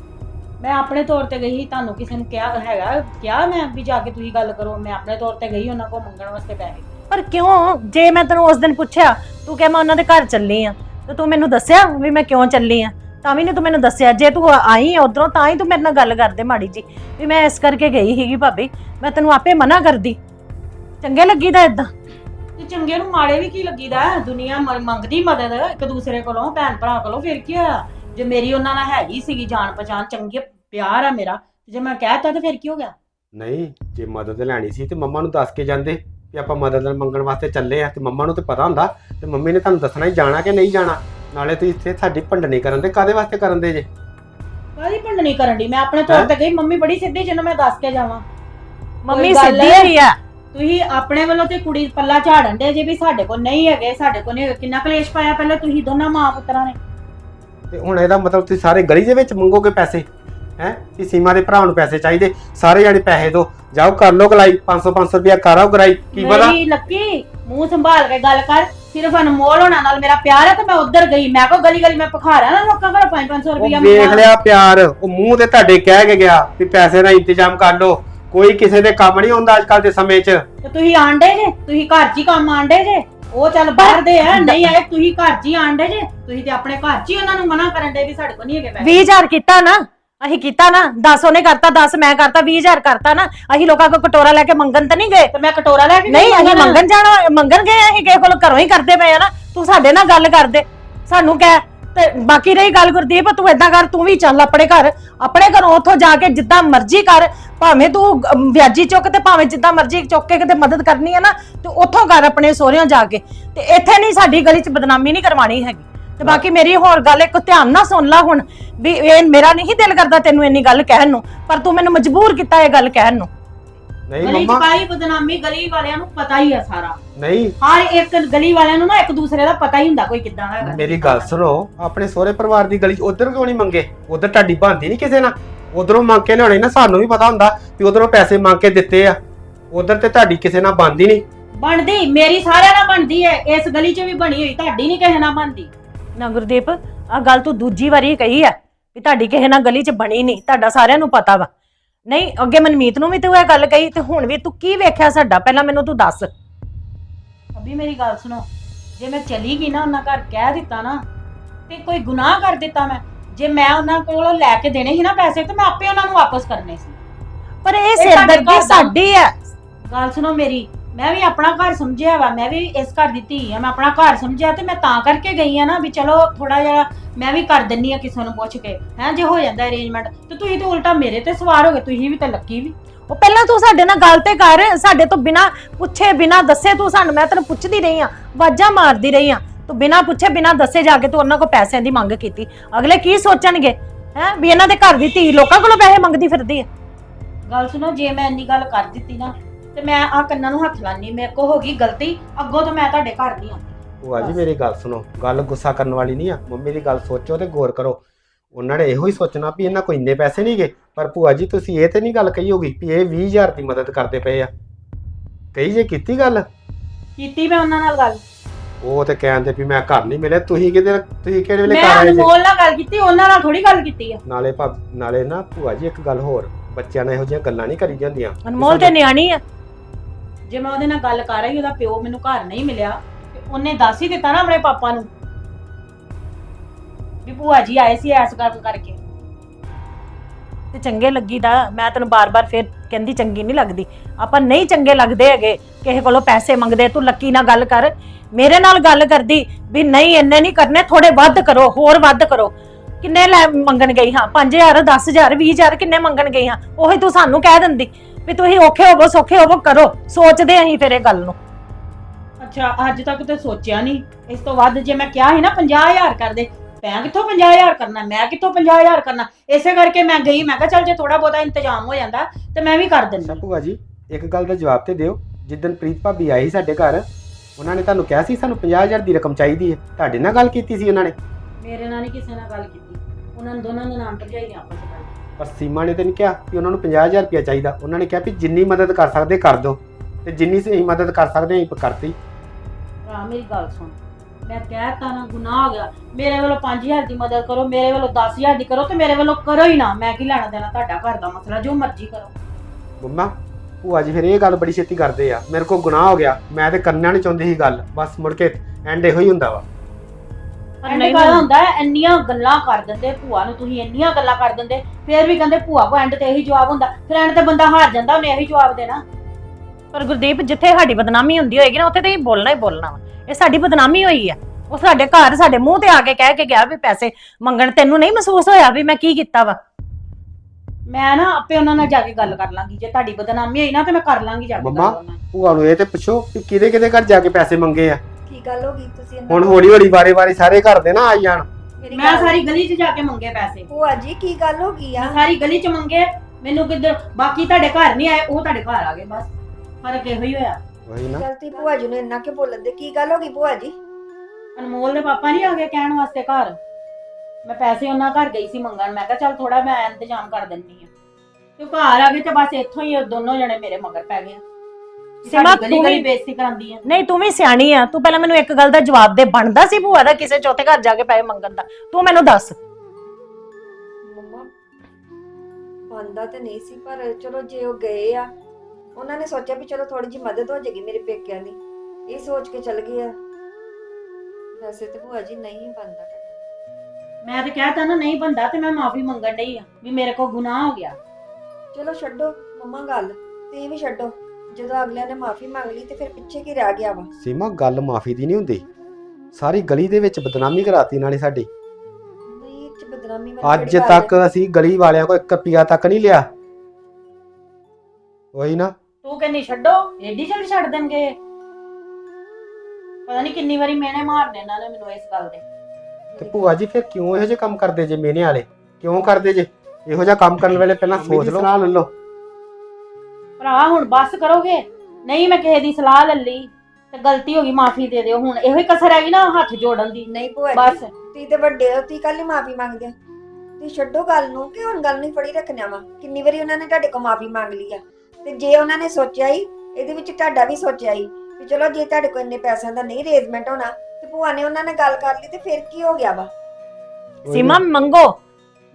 S6: ਮੈਂ ਆਪਣੇ ਤੌਰ ਤੇ ਗਈ ਸੀ ਤੁਹਾਨੂੰ ਕਿਸੇ ਨੂੰ ਕਿਹਾ ਹੈਗਾ ਕਿਹਾ ਮੈਂ ਵੀ ਜਾ ਕੇ ਤੁਸੀਂ ਗੱਲ ਕਰੋ ਮੈਂ ਆਪਣੇ ਤੌਰ ਤੇ ਗਈ ਉਹਨਾਂ ਕੋਲ ਮੰਗਣ ਵਾਸਤੇ ਪੈਸੇ
S7: ਪਰ ਕਿਉਂ? ਜੇ ਮੈਂ ਤੈਨੂੰ ਉਸ ਦਿਨ ਪੁੱਛਿਆ ਤੂੰ ਕਹਿ ਮੈਂ ਉਹਨਾਂ ਦੇ ਘਰ ਚੱਲੀ ਆ ਤੇ ਤੂੰ ਮੈਨੂੰ ਦੱਸਿਆ ਵੀ ਮੈਂ ਕਿਉਂ ਚੱਲੀ ਆ? ਤਾਂ ਵੀ ਨਹੀਂ ਤੂੰ ਮੈਨੂੰ ਦੱਸਿਆ। ਜੇ ਤੂੰ ਆਈ ਆ ਉਧਰੋਂ ਤਾਂ ਹੀ ਤੂੰ ਮੇਰੇ ਨਾਲ ਗੱਲ ਕਰਦੇ ਮਾੜੀ ਜੀ ਵੀ ਮੈਂ ਇਸ ਕਰਕੇ ਗਈ ਸੀਗੀ ਭਾਬੀ ਮੈਂ ਤੈਨੂੰ ਆਪੇ ਮਨਾ ਕਰਦੀ। ਚੰਗੇ ਲੱਗੀਦਾ ਇਦਾਂ
S6: ਤੇ ਚੰਗੇ ਨੂੰ ਮਾੜੇ ਵੀ ਕੀ ਲੱਗੀਦਾ? ਦੁਨੀਆ ਮ- ਮੰਗਦੀ ਮਦਦ ਇੱਕ ਦੂਸਰੇ ਕੋਲੋਂ ਭੈਣ ਭਰਾ ਕੋਲੋਂ ਫਿਰ ਕੀ ਹੋਇਆ? ਜੇ ਮੇਰੀ ਉਹਨਾਂ ਨਾਲ ਹੈਗੀ ਸੀਗੀ ਜਾਣ ਪਛਾਣ ਚੰਗੇ ਪਿਆਰ ਆ ਮੇਰਾ ਜੇ ਮੈਂ ਕਹਿਤਾ ਤੇ ਫਿਰ ਕੀ ਹੋ ਗਿਆ?
S5: ਨਹੀਂ ਜੇ ਮਦਦ ਲੈਣੀ ਸੀ ਤੇ ਮੰਮਾ ਨੂੰ ਦੱਸ ਕੇ ਜਾਂਦੇ ਕਿ ਆਪਾਂ ਮਦਦ ਮੰਗਣ ਵਾਸਤੇ ਚੱਲੇ ਆ ਤੇ ਮੰਮਾ ਨੂੰ ਤੇ ਪਤਾ ਹੁੰਦਾ ਤੇ ਮੰਮੀ ਨੇ ਤੁਹਾਨੂੰ ਦੱਸਣਾ ਹੀ ਜਾਣਾ ਕਿ ਨਹੀਂ ਜਾਣਾ ਨਾਲੇ ਤੁਸੀਂ ਇੱਥੇ ਸਾਡੀ ਭੰਡਣੀ ਕਰਨ ਦੇ ਕਾਦੇ ਵਾਸਤੇ ਕਰਨ ਦੇ ਜੇ?
S6: ਕਾਹਦੀ ਭੰਡਣੀ ਕਰਨ ਦੀ ਮੈਂ ਆਪਣੇ ਤੌਰ ਤੇ ਗਈ ਮੰਮੀ ਬੜੀ ਸਿੱਧੀ ਜਿਹਨੂੰ ਮੈਂ ਦੱਸ ਕੇ ਜਾਵਾਂ।
S7: ਮੰਮੀ
S6: ਗੱਲ
S7: ਸਿੱਧੀ
S6: ਹੈ।
S7: ਹੀ ਆ।
S6: ਤੁਸੀਂ ਆਪਣੇ ਵੱਲੋਂ ਤੇ ਕੁੜੀ ਪੱਲਾ ਝਾੜਨ ਦੇ ਜੇ ਵੀ ਸਾਡੇ ਕੋਲ ਨਹੀਂ ਹੈਗੇ ਸਾਡੇ ਕੋਲ ਨਹੀਂ ਹੈਗੇ। ਕਿੰਨਾ ਕਲੇਸ਼ ਪਾਇਆ ਪਹਿਲਾਂ ਤੁਸੀਂ ਦੋਨਾਂ ਮਾਂ ਪੁੱਤਰਾਂ ਨੇ?
S5: ਤੇ ਹੁਣ ਇਹਦਾ ਮਤਲਬ ਤੁਸੀਂ ਸਾਰੇ ਗਲੀ ਦੇ ਵਿੱਚ ਮੰਗੋਗੇ ਪੈਸੇ ਹੈ? ਕਿ ਸੀਮਾ ਦੇ ਭਰਾ ਨੂੰ ਪੈਸੇ ਚਾਹੀਦੇ ਸਾਰੇ ਜਾਣੇ ਪੈਸੇ ਦਿਓ ਜਾਓ ਕਰ ਲਓ ਗਲਾਈ 500 500 ਰੁਪਇਆ ਕਰਾਓ ਗਰਾਈ ਕੀ ਪਤਾ?
S6: ਮੇਰੀ ਲੱਕੀ ਮੂੰਹ ਸੰਭਾਲ ਕੇ ਗੱਲ ਕਰ ਸਿਰਫ ਅਨਮੋਲ ਹੋਣਾ ਨਾਲ ਮੇਰਾ ਪਿਆਰ ਹੈ ਤੇ ਮੈਂ ਉੱਧਰ ਗਈ। ਮੈਂ ਕੋ ਗਲੀ ਗਲੀ ਮੈਂ ਪਖਾਰਿਆ ਨਾ ਲੋਕਾਂ ਘਰ 5-500
S5: ਉਹ
S6: ਰੁਪਇਆ
S5: ਵੇਖ ਲਿਆ ਪਿਆਰ ਉਹ ਮੂੰਹ ਤੇ ਤੁਹਾਡੇ ਕਹਿ ਕੇ ਗਿਆ ਵੀ ਪੈਸੇ ਦਾ ਇੰਤਜ਼ਾਮ ਕਰ ਲਓ। ਕੋਈ ਕਿਸੇ ਦੇ ਕੰਮ ਨਹੀਂ ਆਉਂਦਾ ਅੱਜ ਕੱਲ ਦੇ ਸਮੇਂ 'ਚ।
S6: ਤੇ ਤੁਸੀਂ ਆਂਡੇ ਜੇ ਤੁਸੀਂ ਘਰ 'ਚ ਹੀ ਕੰਮ ਆਂਡੇ ਜੇ। ਉਹ ਚੱਲ ਬਾਹਰ ਦੇ ਆ ਨਹੀਂ ਆਏ ਤੁਸੀਂ ਘਰ 'ਚ ਹੀ ਆਂਡੇ ਜੇ। ਤੁਸੀਂ ਤੇ ਆਪਣੇ ਘਰ 'ਚ ਹੀ ਉਹਨਾਂ ਨੂੰ ਮਨਾ ਕਰਨ ਦੇ ਵੀ ਸਾਡੇ ਕੋਲ ਨਹੀਂ ਹੈਗੇ ਪੈਸੇ।
S7: 20000 ਕੀਤਾ ਨਾ ਅਸੀਂ ਕੀਤਾ ਨਾ 10 ਉਹਨੇ ਕਰਤਾ 10 ਮੈਂ ਕਰਤਾ 20000 ਕਰਤਾ ਨਾ ਅਸੀਂ ਲੋਕਾਂ ਕੋਲ ਕਟੋਰਾ ਲੈ ਕੇ ਮੰਗਣ ਤਾਂ ਨਹੀਂ ਗਏ।
S6: ਤੇ ਮੈਂ ਕਟੋਰਾ ਲੈ ਕੇ
S7: ਨਹੀਂ ਅਸੀਂ ਮੰਗਣ? ਜਾਣਾ ਮੰਗਣ ਗਏ ਅਸੀਂ ਕਿਸੇ ਕੋਲ ਘਰੋਂ ਹੀ ਕਰਦੇ ਪਏ ਆ ਨਾ। ਤੂੰ ਸਾਡੇ ਨਾਲ ਗੱਲ ਕਰਦੇ ਸਾਨੂੰ ਕਹਿ ਤੇ ਬਾਕੀ ਰਹੀ ਗੱਲ ਗੁਰਦੀਪ ਤੂੰ ਏਦਾਂ ਕਰ ਤੂੰ ਵੀ ਚੱਲ ਆਪਣੇ ਘਰ ਆਪਣੇ ਘਰੋਂ ਉੱਥੋਂ ਜਾ ਕੇ ਜਿੱਦਾਂ ਮਰਜ਼ੀ ਕਰ ਭਾਵੇਂ ਤੂੰ ਅਮ, ਵਿਆਜੀ ਚੁੱਕ ਤੇ ਭਾਵੇਂ ਜਿੱਦਾਂ ਮਰਜ਼ੀ ਚੁੱਕ ਕੇ ਕਿਤੇ ਮਦਦ ਕਰਨੀ ਹੈ ਨਾ ਤੇ ਉੱਥੋਂ ਕਰ ਆਪਣੇ ਸਹੁਰਿਆਂ ਜਾ ਕੇ। ਤੇ ਇੱਥੇ ਨਹੀਂ ਸਾਡੀ ਗਲੀ 'ਚ ਬਦਨਾਮੀ ਨਹੀਂ ਕਰਵਾਣੀ ਹੈਗੀ। ਤੇ ਬਾਕੀ ਮੇਰੀ ਹੋਰ ਗੱਲ ਇੱਕ ਧਿਆਨ ਨਾਲ ਸੁਣ ਲੈ ਹੁਣ ਵੀ ਇਹ ਮੇਰਾ ਨਹੀਂ ਦਿਲ ਕਰਦਾ ਤੈਨੂੰ ਇੰਨੀ ਗੱਲ ਕਹਿਣ ਨੂੰ ਪਰ ਤੂੰ ਮੈਨੂੰ ਮਜਬੂਰ ਕੀਤਾ ਇਹ ਗੱਲ ਕਹਿਣ ਨੂੰ।
S5: ਨਹੀਂ
S6: ਗਲੀ 'ਚ
S5: ਮੰਮਾ।
S6: ਕਾਈ ਬਦਨਾਮੀ ਗਲੀ ਵਾਲਿਆਂ ਨੂੰ ਪਤਾ ਹੀ ਆ ਸਾਰਾ।
S5: ਨਹੀਂ।
S6: ਹਰ ਇੱਕ ਗਲੀ ਵਾਲਿਆਂ ਨੂੰ ਨਾ ਇੱਕ ਦੂਸਰੇ ਦਾ ਪਤਾ ਹੀ ਹੁੰਦਾ ਕੋਈ ਕਿੱਦਾਂ ਹੈਗਾ।
S5: ਮੇਰੀ ਗੱਲ ਸੁਣੋ ਆਪਣੇ ਸਹੁਰੇ ਪਰਿਵਾਰ ਦੀ ਗਲੀ 'ਚ ਉਧਰ ਕਿਉਂ ਨਹੀਂ ਮੰਗੇ? ਉਧਰ ਤੁਹਾਡੀ ਬੰਦੀ ਨਹੀਂ ਕਿਸੇ ਨਾਲ। ਉਧਰੋਂ ਮੰਗ ਕੇ ਲਿਆਉਣੇ ਨਾ ਸਾਨੂੰ ਵੀ ਪਤਾ ਹੁੰਦਾ ਵੀ ਉਧਰੋਂ ਪੈਸੇ ਮੰਗ ਕੇ ਦਿੱਤੇ ਆ। ਉਧਰ ਤੇ ਤੁਹਾਡੀ ਕਿਸੇ ਨਾਲ ਬੰਦੀ ਨਹੀਂ।
S6: ਬਣਦੀ ਮੇਰੀ ਸਾਰਿਆਂ ਨਾਲ ਬਣਦੀ ਹੈ। ਇਸ ਗਲੀ 'ਚ ਵੀ ਬਣੀ ਹੋਈ ਤੁਹਾਡੀ ਨਹੀਂ ਕਿਸੇ ਨਾਲ ਬਣਦੀ।
S7: ਨਾ ਗੁਰਦੀਪ ਆ ਗੱਲ ਤੂੰ ਦੂਜੀ ਵਾਰੀ ਕਹੀ ਆ ਵੀ ਤੁਹਾਡੀ ਕਿਸੇ ਨਾਲ ਗਲੀ 'ਚ ਬਣੀ ਨਹੀਂ ਤੁਹਾਡਾ ਸਾਰਿਆਂ ਨੂੰ ਪਤਾ ਵਾ। ਨਹੀਂ ਅੱਗੇ ਮਨਮੀਤ ਨੂੰ ਵੀ ਤੂੰ ਇਹ ਗੱਲ ਕਹੀ ਤੇ ਹੁਣ ਵੀ ਤੂੰ ਕੀ ਵੇਖਿਆ ਸਾਡਾ? ਪਹਿਲਾਂ ਮੈਨੂੰ ਤੂੰ ਦੱਸ।
S6: ਅਭੀ ਮੇਰੀ ਗੱਲ ਸੁਣੋ ਜੇ ਮੈਂ ਚਲੀ ਗਈ ਨਾ ਉਹਨਾਂ ਘਰ ਕਹਿ ਦਿੱਤਾ ਨਾ ਤੇ ਕੋਈ ਗੁਨਾਹ ਕਰ ਦਿੱਤਾ ਮੈਂ ਜੇ ਮੈਂ ਉਹਨਾਂ ਕੋਲੋਂ ਲੈ ਕੇ ਦੇਣੇ ਸੀ ਨਾ ਪੈਸੇ ਤੇ ਮੈਂ ਆਪੇ ਉਹਨਾਂ ਨੂੰ ਵਾਪਸ ਕਰਨੇ ਸੀ।
S7: ਪਰ ਇਹ ਸਿਰਦਰਦੀ ਸਾਡੀ ਆ।
S6: ਗੱਲ ਸੁਣੋ ਮੇਰੀ ਮੈਂ ਵੀ ਆਪਣਾ ਘਰ ਸਮਝਿਆ ਵਾ ਮੈਂ ਵੀ ਇਸ ਘਰ ਦੀ ਧੀ ਆ ਮੈਂ ਆਪਣਾ ਘਰ ਸਮਝਿਆ ਤੇ ਮੈਂ ਤਾਂ ਕਰਕੇ ਗਈ ਆ ਨਾ ਵੀ ਚਲੋ ਥੋੜਾ ਜਿਹਾ ਮੈਂ ਵੀ ਕਰ ਦਿੰਨੀ ਆ ਕਿਸੇ ਨੂੰ ਪੁੱਛ ਕੇ। ਹੈ ਜੇ ਹੋ ਜਾਂਦਾ ਅਰੇਂਜਮੈਂਟ ਤੇ ਤੁਸੀਂ ਤਾਂ ਉਲਟਾ ਮੇਰੇ ਤੇ ਸਵਾਰ ਹੋ ਗਏ ਤੁਸੀਂ ਵੀ ਤੇ ਲੱਕੀ ਵੀ। ਉਹ ਪਹਿਲਾਂ ਤੂੰ ਸਾਡੇ ਨਾਲ ਗੱਲ ਤੇ ਕਰ ਸਾਡੇ ਤੋਂ ਬਿਨਾ ਪੁੱਛੇ ਬਿਨਾ ਦੱਸੇ ਤੂੰ ਸਾਨੂੰ ਮੈਂ ਤੈਨੂੰ ਪੁੱਛਦੀ ਰਹੀ ਆ ਵਾਜਾਂ ਮਾਰਦੀ ਰਹੀ ਆ। ਤੂੰ ਬਿਨਾ ਪੁੱਛੇ ਬਿਨਾ ਦੱਸੇ ਜਾ ਕੇ ਤੂੰ ਉਹਨਾਂ ਕੋਲ ਪੈਸਿਆਂ ਦੀ ਮੰਗ ਕੀਤੀ। ਅਗਲੇ ਕੀ ਸੋਚਣਗੇ? ਹੈ? ਵੀ ਇਹਨਾਂ ਦੇ ਘਰ ਦੀ ਧੀ ਲੋਕਾਂ ਕੋਲੋਂ ਪੈਸੇ ਮੰਗਦੀ ਫਿਰਦੀ ਆ ਗੱਲ ਸੁਣੋ ਜੇ ਮੈਂ ਇੰਨੀ ਗੱਲ ਕਰ ਦਿੱਤੀ ਨਾ ਤੇ ਮੈਂ ਆ ਕੰਨਾਂ ਨੂੰ ਹੱਥ ਲਾਣੀ ਮੇਰੇ ਕੋ ਹੋ ਗਈ ਗਲਤੀ ਅੱਗੋਂ ਤੋਂ ਮੈਂ ਤੁਹਾਡੇ ਘਰ ਨਹੀਂ ਆਉਂਦੀ।
S5: ਭੂਆ ਜੀ ਮੇਰੀ ਗੱਲ ਸੁਣੋ ਗੱਲ ਗੁੱਸਾ ਕਰਨ ਵਾਲੀ ਨਹੀਂ ਆ। ਮੰਮੀ ਦੀ ਗੱਲ ਸੋਚੋ ਤੇ ਗੌਰ ਕਰੋ। ਉਹਨਾਂ ਨੇ ਇਹੋ ਹੀ ਸੋਚਣਾ ਵੀ ਇਹਨਾਂ ਕੋਈ ਇੰਨੇ ਪੈਸੇ ਨਹੀਂ ਗਏ ਪਰ ਭੂਆ ਜੀ ਤੁਸੀਂ ਇਹ ਤੇ ਨਹੀਂ ਗੱਲ ਕਹੀ ਹੋਗੀ ਵੀ ਇਹ 20000 ਦੀ ਮਦਦ ਕਰਦੇ ਪਏ ਆ। ਕਹੀ ਜੇ ਕੀਤੀ ਗੱਲ?
S6: ਕੀਤੀ ਮੈਂ ਉਹਨਾਂ ਨਾਲ ਗੱਲ।
S5: ਉਹ ਤੇ ਕਹਿੰਦੇ ਵੀ ਮੈਂ ਘਰ ਨਹੀਂ ਮਿਲਿਆ ਤੁਸੀਂ ਕਿਤੇ ਤੁਸੀਂ ਕਿਹੜੇ ਵੇਲੇ
S6: ਮੈਂ
S5: ਘਰ ਆਏ ਜੇ
S6: ਅਨਮੋਲ ਨਾਲ ਗੱਲ ਕੀਤੀ ਉਹਨਾਂ ਨਾਲ ਥੋੜੀ ਗੱਲ ਕੀਤੀ ਆ।
S5: ਨਾਲੇ ਭਾ ਨਾਲੇ ਨਾ ਭੂਆ ਜੀ ਇੱਕ ਗੱਲ ਹੋਰ ਬੱਚਿਆਂ ਨਾਲ ਇਹੋ ਜਿਹੀਆਂ ਗੱਲਾਂ ਨਹੀਂ ਕਰੀ ਜਾਂਦੀਆਂ।
S6: ਅਨਮੋਲ ਤੇ ਨਿਆਣੀ ਆ। ਜੇ ਮੈਂ ਉਹਦੇ ਨਾਲ ਗੱਲ ਕਰ ਰਹੀ ਉਹਦਾ ਪਿਓ ਮੈਨੂੰ ਘਰ ਨਹੀਂ ਮਿਲਿਆ ਤੇ ਉਹਨੇ ਦੱਸ ਹੀ ਦਿੱਤਾ ਨਾ ਆਪਣੇ ਪਾਪਾ ਨੂੰ। ਵੀ ਭੂਆ ਜੀ ਆਏ ਸੀ ਐਸ ਗੱਲ ਕਰਕੇ। ਤੇ ਚੰਗੇ ਲੱਗੀਦਾ ਮੈਂ ਤੈਨੂੰ ਬਾਰ-ਬਾਰ ਫੇਰ ਕਹਿੰਦੀ ਚੰਗੀ ਨਹੀਂ ਲੱਗਦੀ। ਆਪਾਂ ਨਹੀਂ ਚੰਗੇ ਲੱਗਦੇ ਹੈਗੇ, ਕਿਸੇ ਕੋਲੋਂ ਪੈਸੇ ਮੰਗਦੇ, ਤੂੰ ਲੱਕੀ ਨਾਲ ਗੱਲ ਕਰ। ਮੇਰੇ ਨਾਲ ਗੱਲ ਕਰਦੀ ਵੀ ਨਹੀਂ, ਇੰਨੇ ਨਹੀਂ ਕਰਨੇ ਥੋੜੇ ਵੱਧ ਕਰੋ, ਹੋਰ ਵੱਧ ਕਰੋ। ਕਿੰਨੇ ਲੈ ਮੰਗਣ ਗਈ ਹਾਂ? 5000 10000 20000 ਕਿੰਨੇ ਮੰਗਣ ਗਈ ਹਾਂ? ਉਹੀ ਤੂੰ ਸਾਨੂੰ ਕਹਿ ਦਿੰਦੀ ਵੀ ਤੁਸੀਂ ਔਖੇ ਹੋਵੋ, ਸੌਖੇ ਹੋਵੋ, ਕਰੋ। ਸੋਚਦੇ ਅਸੀਂ ਫਿਰ ਇਹ ਗੱਲ ਨੂੰ। ਅੱਛਾ, ਅੱਜ ਤੱਕ ਤੇ ਸੋਚਿਆ ਨਹੀਂ। ਇਸ ਤੋਂ ਵੱਧ ਜੇ ਮੈਂ ਕਿਹਾ ਸੀ ਨਾ 50000 ਕਰ ਦੇ। ਮੈਂ ਕਿੱਥੋਂ 50000 ਕਰਨਾ ਮੈਂ ਕਿੱਥੋਂ 50000 ਕਰਨਾ? ਇਸੇ ਕਰਕੇ ਮੈਂ ਗਈ ਮੈਂ ਕਿਹਾ ਚੱਲ ਜੇ ਥੋੜਾ ਬਹੁਤਾ ਇੰਤਜ਼ਾਮ ਹੋ ਜਾਂਦਾ ਤੇ ਮੈਂ ਵੀ ਕਰ ਦਿੰਦੀ।
S5: ਭੂਆ ਜੀ ਇੱਕ ਗੱਲ ਦਾ ਜਵਾਬ ਤੇ ਦਿਓ। ਜਿੱਦਨ ਪ੍ਰੀਤ ਭਾਬੀ ਆਈ ਸਾਡੇ ਘਰ ਉਹਨਾਂ ਨੇ ਤੁਹਾਨੂੰ ਕਿਹਾ ਸੀ ਸਾਨੂੰ 50000 ਦੀ ਰਕਮ ਚਾਹੀਦੀ ਹੈ। ਤੁਹਾਡੇ ਨਾਲ ਗੱਲ ਕੀਤੀ ਸੀ ਉਹਨਾਂ ਨੇ?
S6: ਮੇਰੇ ਨਾਲ ਨਹੀਂ ਕਿਸੇ ਨਾਲ ਗੱਲ ਕੀਤੀ। ਉਹਨਾਂ ਨੇ ਦੋਨਾਂ ਨੇ ਨਾਮ ਭਰਜਾਈ ਨੇ ਆਪਸ ਵਿੱਚ।
S5: ਪਰ ਸੀਮਾ ਨੇ ਤੇ ਨਹੀਂ ਕਿਹਾ ਕਿ ਉਹਨਾਂ ਨੂੰ 50000 ਰੁਪਇਆ ਚਾਹੀਦਾ। ਉਹਨਾਂ ਨੇ ਕਿਹਾ ਵੀ ਜਿੰਨੀ ਮਦਦ ਕਰ ਸਕਦੇ ਕਰ ਦਿਓ। ਤੇ ਜਿੰਨੀ ਅਸੀਂ ਮਦਦ ਕਰ ਸਕਦੇ ਅਸੀਂ ਕਰਤੀ।
S6: ਭਰਾ ਮੇਰੀ ਗੱਲ ਸੁਣ। ਮੈਂ ਕਹਿਤਾ ਨਾ ਗੁਨਾਹ ਹੋ ਗਿਆ। ਮੇਰੇ ਵੱਲੋਂ 5000 ਦੀ ਮਦਦ ਕਰੋ ਮੇਰੇ ਵੱਲੋਂ 10000 ਦੀ ਕਰੋ ਤੇ ਮੇਰੇ ਵੱਲੋਂ ਕਰੋ ਹੀ ਨਾ। ਮੈਂ ਕੀ ਲੈਣਾ ਦੇਣਾ ਤੁਹਾਡਾ ਘਰ ਦਾ ਮਸਲਾ ਜੋ ਮਰਜ਼ੀ ਕਰੋ।
S5: ਮੰਮਾ ਭੂਆ ਜੀ ਫਿਰ ਇਹ ਗੱਲ ਬੜੀ ਛੇਤੀ ਕਰਦੇ ਆ। ਮੇਰੇ ਕੋਲ ਗੁਨਾਹ ਹੋ ਗਿਆ। ਮੈਂ ਤੇ ਕਰਨਾ ਨਹੀਂ ਚਾਹੁੰਦੀ ਸੀ ਗੱਲ। ਬਸ ਮੁੜ ਕੇ ਐਂਡ ਇਹੋ ਹੀ ਹੁੰਦਾ ਵਾ।
S6: ਪਰ ਨਹੀਂ ਗੱਲ ਹੁੰਦਾ ਹੈ ਇੰਨੀਆਂ ਗੱਲਾਂ ਕਰ ਦਿੰਦੇ ਭੂਆ ਨੂੰ ਤੁਸੀਂ ਇੰਨੀਆਂ ਗੱਲਾਂ ਕਰ ਦਿੰਦੇ। ਫਿਰ ਵੀ ਕਹਿੰਦੇ ਭੂਆ ਕੋ ਐਂਡ ਤੇ ਇਹੀ ਜਵਾਬ ਹੁੰਦਾ। ਫਿਰ ਐਂਡ ਤੇ ਬੰਦਾ ਹਾਰ ਜਾਂਦਾ ਉਹਨੇ ਇਹੀ ਜਵਾਬ ਦੇਣਾ। ਪਰ ਗੁਰਦੀਪ ਜਿੱਥੇ ਸਾਡੀ ਬਦਨਾਮੀ ਹੁੰਦੀ ਹੋਏਗੀ ਨਾ ਉੱਥੇ ਤੇ ਹੀ ਬੋਲਣਾ ਹੀ ਬੋਲਣਾ ਵਾ। ਇਹ ਸਾਡੀ ਬਦਨਾਮੀ ਹੋਈ ਆ। ਉਹ ਸਾਡੇ ਘਰ ਸਾਡੇ ਮੂੰਹ ਤੇ ਆ ਕੇ ਕਹਿ ਕੇ ਗਿਆ ਵੀ ਪੈਸੇ ਮੰਗਣ। ਤੈਨੂੰ ਨਹੀਂ ਮਹਿਸੂਸ ਹੋਇਆ ਵੀ ਮੈਂ ਕੀ ਕੀਤਾ ਵਾ? ਮੈਂ ਨਾ ਆਪੇ ਉਹਨਾਂ ਨਾਲ ਜਾ ਕੇ ਗੱਲ ਕਰ ਲਾਂਗੀ। ਜੇ ਤੁਹਾਡੀ ਬਦਨਾਮੀ ਹੋਈ ਨਾ ਤੇ ਮੈਂ ਕਰ ਲਾਂਗੀ ਜਾ ਕੇ
S5: ਮੰਮਾ?
S6: ਗੱਲ ਉਹਨਾਂ ਨਾਲ।
S5: ਭੂਆ ਨੂੰ ਇਹ ਤੇ ਪੁੱਛੋ ਕਿ ਕਿਹਦੇ ਕਿਹਦੇ ਘਰ ਜਾ ਕੇ ਪੈਸੇ ਮੰਗੇ ਆ।
S1: ਕੀ ਗੱਲ ਹੋ ਗਈ ਤੁਸੀਂ
S5: ਹੁਣ? ਹੌਲੀ ਹੌਲੀ ਵਾਰੇ ਵਾਰੇ ਸਾਰੇ ਘਰ ਦੇ ਨਾ ਆਈ ਜਾਣ।
S1: ਮੇਰੀ
S6: ਮੈਂ
S1: ਗੱਲ-
S6: ਸਾਰੀ ਗਲੀ 'ਚ ਜਾ ਕੇ ਮੰਗੇ ਪੈਸੇ।
S1: ਭੂਆ ਜੀ ਕੀ ਗੱਲ ਹੋ ਗਈ ਆ?
S6: ਮੈਂ ਸਾਰੀ ਗਲੀ 'ਚ ਮੰਗੇ। ਮੈਨੂੰ ਕਿੱਧਰ ਬਾਕੀ ਤੁਹਾਡੇ ਘਰ ਨਹੀਂ ਆਏ ਉਹ ਤੁਹਾਡੇ ਘਰ ਆ ਗਏ ਬਸ। ਫ਼ਰਕ ਇਹੋ ਹੀ ਹੋਇਆ।
S5: ਵਹੀ ਨਾ।
S1: ਗਲਤੀ ਭੂਆ ਜੀ ਨੂੰ ਇੰਨਾ ਕਿ ਬੋਲਣ ਦੇ? ਕੀ ਗੱਲ ਹੋ ਗਈ ਭੂਆ ਜੀ?
S6: ਅਨਮੋਲ ਦੇ ਪਾਪਾ ਨਹੀਂ ਆ ਗਏ ਕਹਿਣ ਵਾਸਤੇ ਘਰ? ਮੈਂ ਪੈਸੇ ਉਹਨਾਂ ਘਰ ਗਈ ਸੀ ਮੰਗਣ। ਮੈਂ ਕਿਹਾ ਚੱਲ ਥੋੜਾ ਮੈਂ ਇੰਤਜ਼ਾਮ ਕਰ ਦਿੰਨੀ ਆ ਤੇ ਉਹ ਘਰ ਆ ਗਏ ਤੇ ਬਸ ਇੱਥੋਂ ਹੀ ਉਹ ਦੋਨੋਂ ਜਣੇ ਮੇਰੇ ਮਗਰ ਪੈ ਗਏ।
S7: ਸੀਮਾ,
S6: ਸਾਡੀ ਗਲੀ
S7: ਤੂੰ
S6: ਗਲੀ
S7: ਵੀ-
S6: ਬੇਇੱਜ਼ਤੀ ਕਰਾਂਦੀ ਆ।
S7: ਨਹੀਂ ਤੂੰ ਵੀ ਸਿਆਣੀ ਆ। ਤੂੰ ਪਹਿਲਾਂ ਮੈਨੂੰ ਇੱਕ ਗੱਲ ਦਾ ਜਵਾਬ ਦੇ। ਬਣਦਾ ਸੀ ਭੂਆ ਦਾ ਕਿਸੇ ਚੌਥੇ ਘਰ ਜਾ ਕੇ ਪੈਸੇ ਮੰਗਣ ਦਾ? ਤੂੰ ਮੈਨੂੰ ਦੱਸ।
S1: ਮੰਮਾ ਬੰਦਾ ਤੇ ਨਹੀਂ ਸੀ ਪਰ ਚਲੋ ਜੇ ਉਹ ਗਏ ਆ ਉਹਨਾਂ ਨੇ ਸੋਚਿਆ ਵੀ ਚਲੋ ਥੋੜੀ ਜਿਹੀ ਮਦਦ ਹੋ ਜਾਏਗੀ ਮੇਰੇ ਪੇਕਿਆਂ ਦੀ। ਇਹ ਸੋਚ ਕੇ ਚੱਲ ਗਏ ਆ। ਵੈਸੇ ਤੇ ਭੂਆ ਜੀ ਨਹੀਂ ਬੰਦਾ
S6: ਮੈਂ ਤੇ ਕਹਿਤਾ ਨਾ ਨਹੀਂ ਬੰਦਾ ਤੇ ਮੈਂ ਮਾਫੀ ਮੰਗਣ ਡਈ ਆ ਵੀ ਮੇਰੇ ਕੋਲ ਗੁਨਾਹ ਹੋ ਗਿਆ।
S1: ਚਲੋ ਛੱਡੋ ਮੰਮਾ ਗੱਲ ਤੇ ਵੀ ਛੱਡੋ। ਜਦੋਂ ਅਗਲਿਆਂ ਨੇ ਮਾਫੀ ਮੰਗ ਲਈ ਤੇ ਫਿਰ ਪਿੱਛੇ ਕੀ ਰਹਿ ਗਿਆ ਵਾ?
S5: ਸੀਮਾ ਗੱਲ ਮਾਫੀ ਦੀ ਨਹੀਂ ਹੁੰਦੀ। ਸਾਰੀ ਗਲੀ ਦੇ ਵਿੱਚ ਬਦਨਾਮੀ ਕਰਾਤੀ ਨਾਲੇ ਸਾਡੀ।
S1: ਨਹੀਂ ਇਹ ਚ ਬਦਨਾਮੀ ਵਾਲੀ
S5: ਅੱਜ
S1: ਕਿਹੜੀ ਗੱਲ
S5: ਤੱਕ ਅਸੀਂ ਗਲੀ ਵਾਲਿਆਂ ਕੋਲ 1 ਰੁਪਿਆ ਤੱਕ ਨਹੀਂ ਲਿਆ। ਉਹੀ ਨਾ।
S6: ਤੂੰ ਕਹਿੰਦੀ ਛੱਡੋ ਏਡੀ ਜਲਦੀ ਛੱਡ ਦੇਣਗੇ। ਪਤਾ ਨਹੀਂ ਕਿੰਨੀ ਵਾਰੀ ਮੈਨੇ ਮਾਰਨੇ ਇਹਨਾਂ ਨੇ ਮੈਨੂੰ ਇਸ ਗੱਲ ਦੇ।
S5: ਤੇ ਭੂਆ ਜੀ ਫਿਰ ਕਿਉਂ ਇਹੋ ਜਿਹੇ ਕੰਮ ਕਰਦੇ ਜੇ ਮੇਨੇ ਵਾਲੇ? ਕਿਉਂ ਕਰਦੇ ਜੇ? ਇਹੋ ਜਿਹਾ ਕੰਮ ਕਰਨ ਵੇਲੇ ਪਹਿਲਾਂ ਸੋਚ ਲਓ। ਸਲਾਹ ਲੈ ਲਓ।
S6: ਭਰਾ ਹੁਣ ਬੱਸ ਕਰੋਗੇ? ਨਹੀਂ ਮੈਂ ਕਿਸੇ ਦੀ ਸਲਾਹ ਲੈ ਲਈ। ਤੇ ਗਲਤੀ ਹੋ ਗਈ ਮਾਫੀ ਦੇ ਦਿਓ। ਹੁਣ ਇਹੋ ਹੀ ਕਸਰ ਹੈਗੀ ਨਾ ਹੱਥ ਜੋੜਨ ਦੀ।
S1: ਨਹੀਂ ਭੂਆ ਜੀ
S6: ਬਸ।
S1: ਤੀ ਤੇ ਵੱਡੇ ਹੋ ਤੀ ਕੱਲ ਹੀ ਮਾਫੀ ਮੰਗਦੇ ਤੇ ਛੱਡੋ ਗੱਲ ਨੂੰ ਕਿ ਹੁਣ ਗੱਲ ਨਹੀਂ ਫੜੀ ਰੱਖਣਾ ਵਾ? ਕਿੰਨੀ ਵਾਰੀ ਉਹਨਾਂ ਨੇ ਤੁਹਾਡੇ ਕੋਲ ਮਾਫੀ ਮੰਗ ਲਈ ਆ? ਤੇ ਜੇ ਉਹਨਾਂ ਨੇ ਸੋਚਿਆ ਹੀ ਇਹਦੇ ਵਿੱਚ ਤੁਹਾਡਾ ਵੀ ਸੋਚਿਆ ਹੀ ਵੀ ਚਲੋ ਜੇ ਤੁਹਾਡੇ ਕੋਲ ਇੰਨੇ ਪੈਸਿਆਂ ਦਾ ਨਹੀਂ ਅਰੇਂਜਮੈਂਟ ਹੋਣਾ ਤੇ ਭੂਆ ਨੇ ਉਹਨਾਂ ਨੇ ਗੱਲ ਕਰ ਲਈ ਤੇ ਫਿਰ ਕੀ ਹੋ ਗਿਆ ਵਾ?
S7: ਸੀਮਾ। ਮੰਗੋ।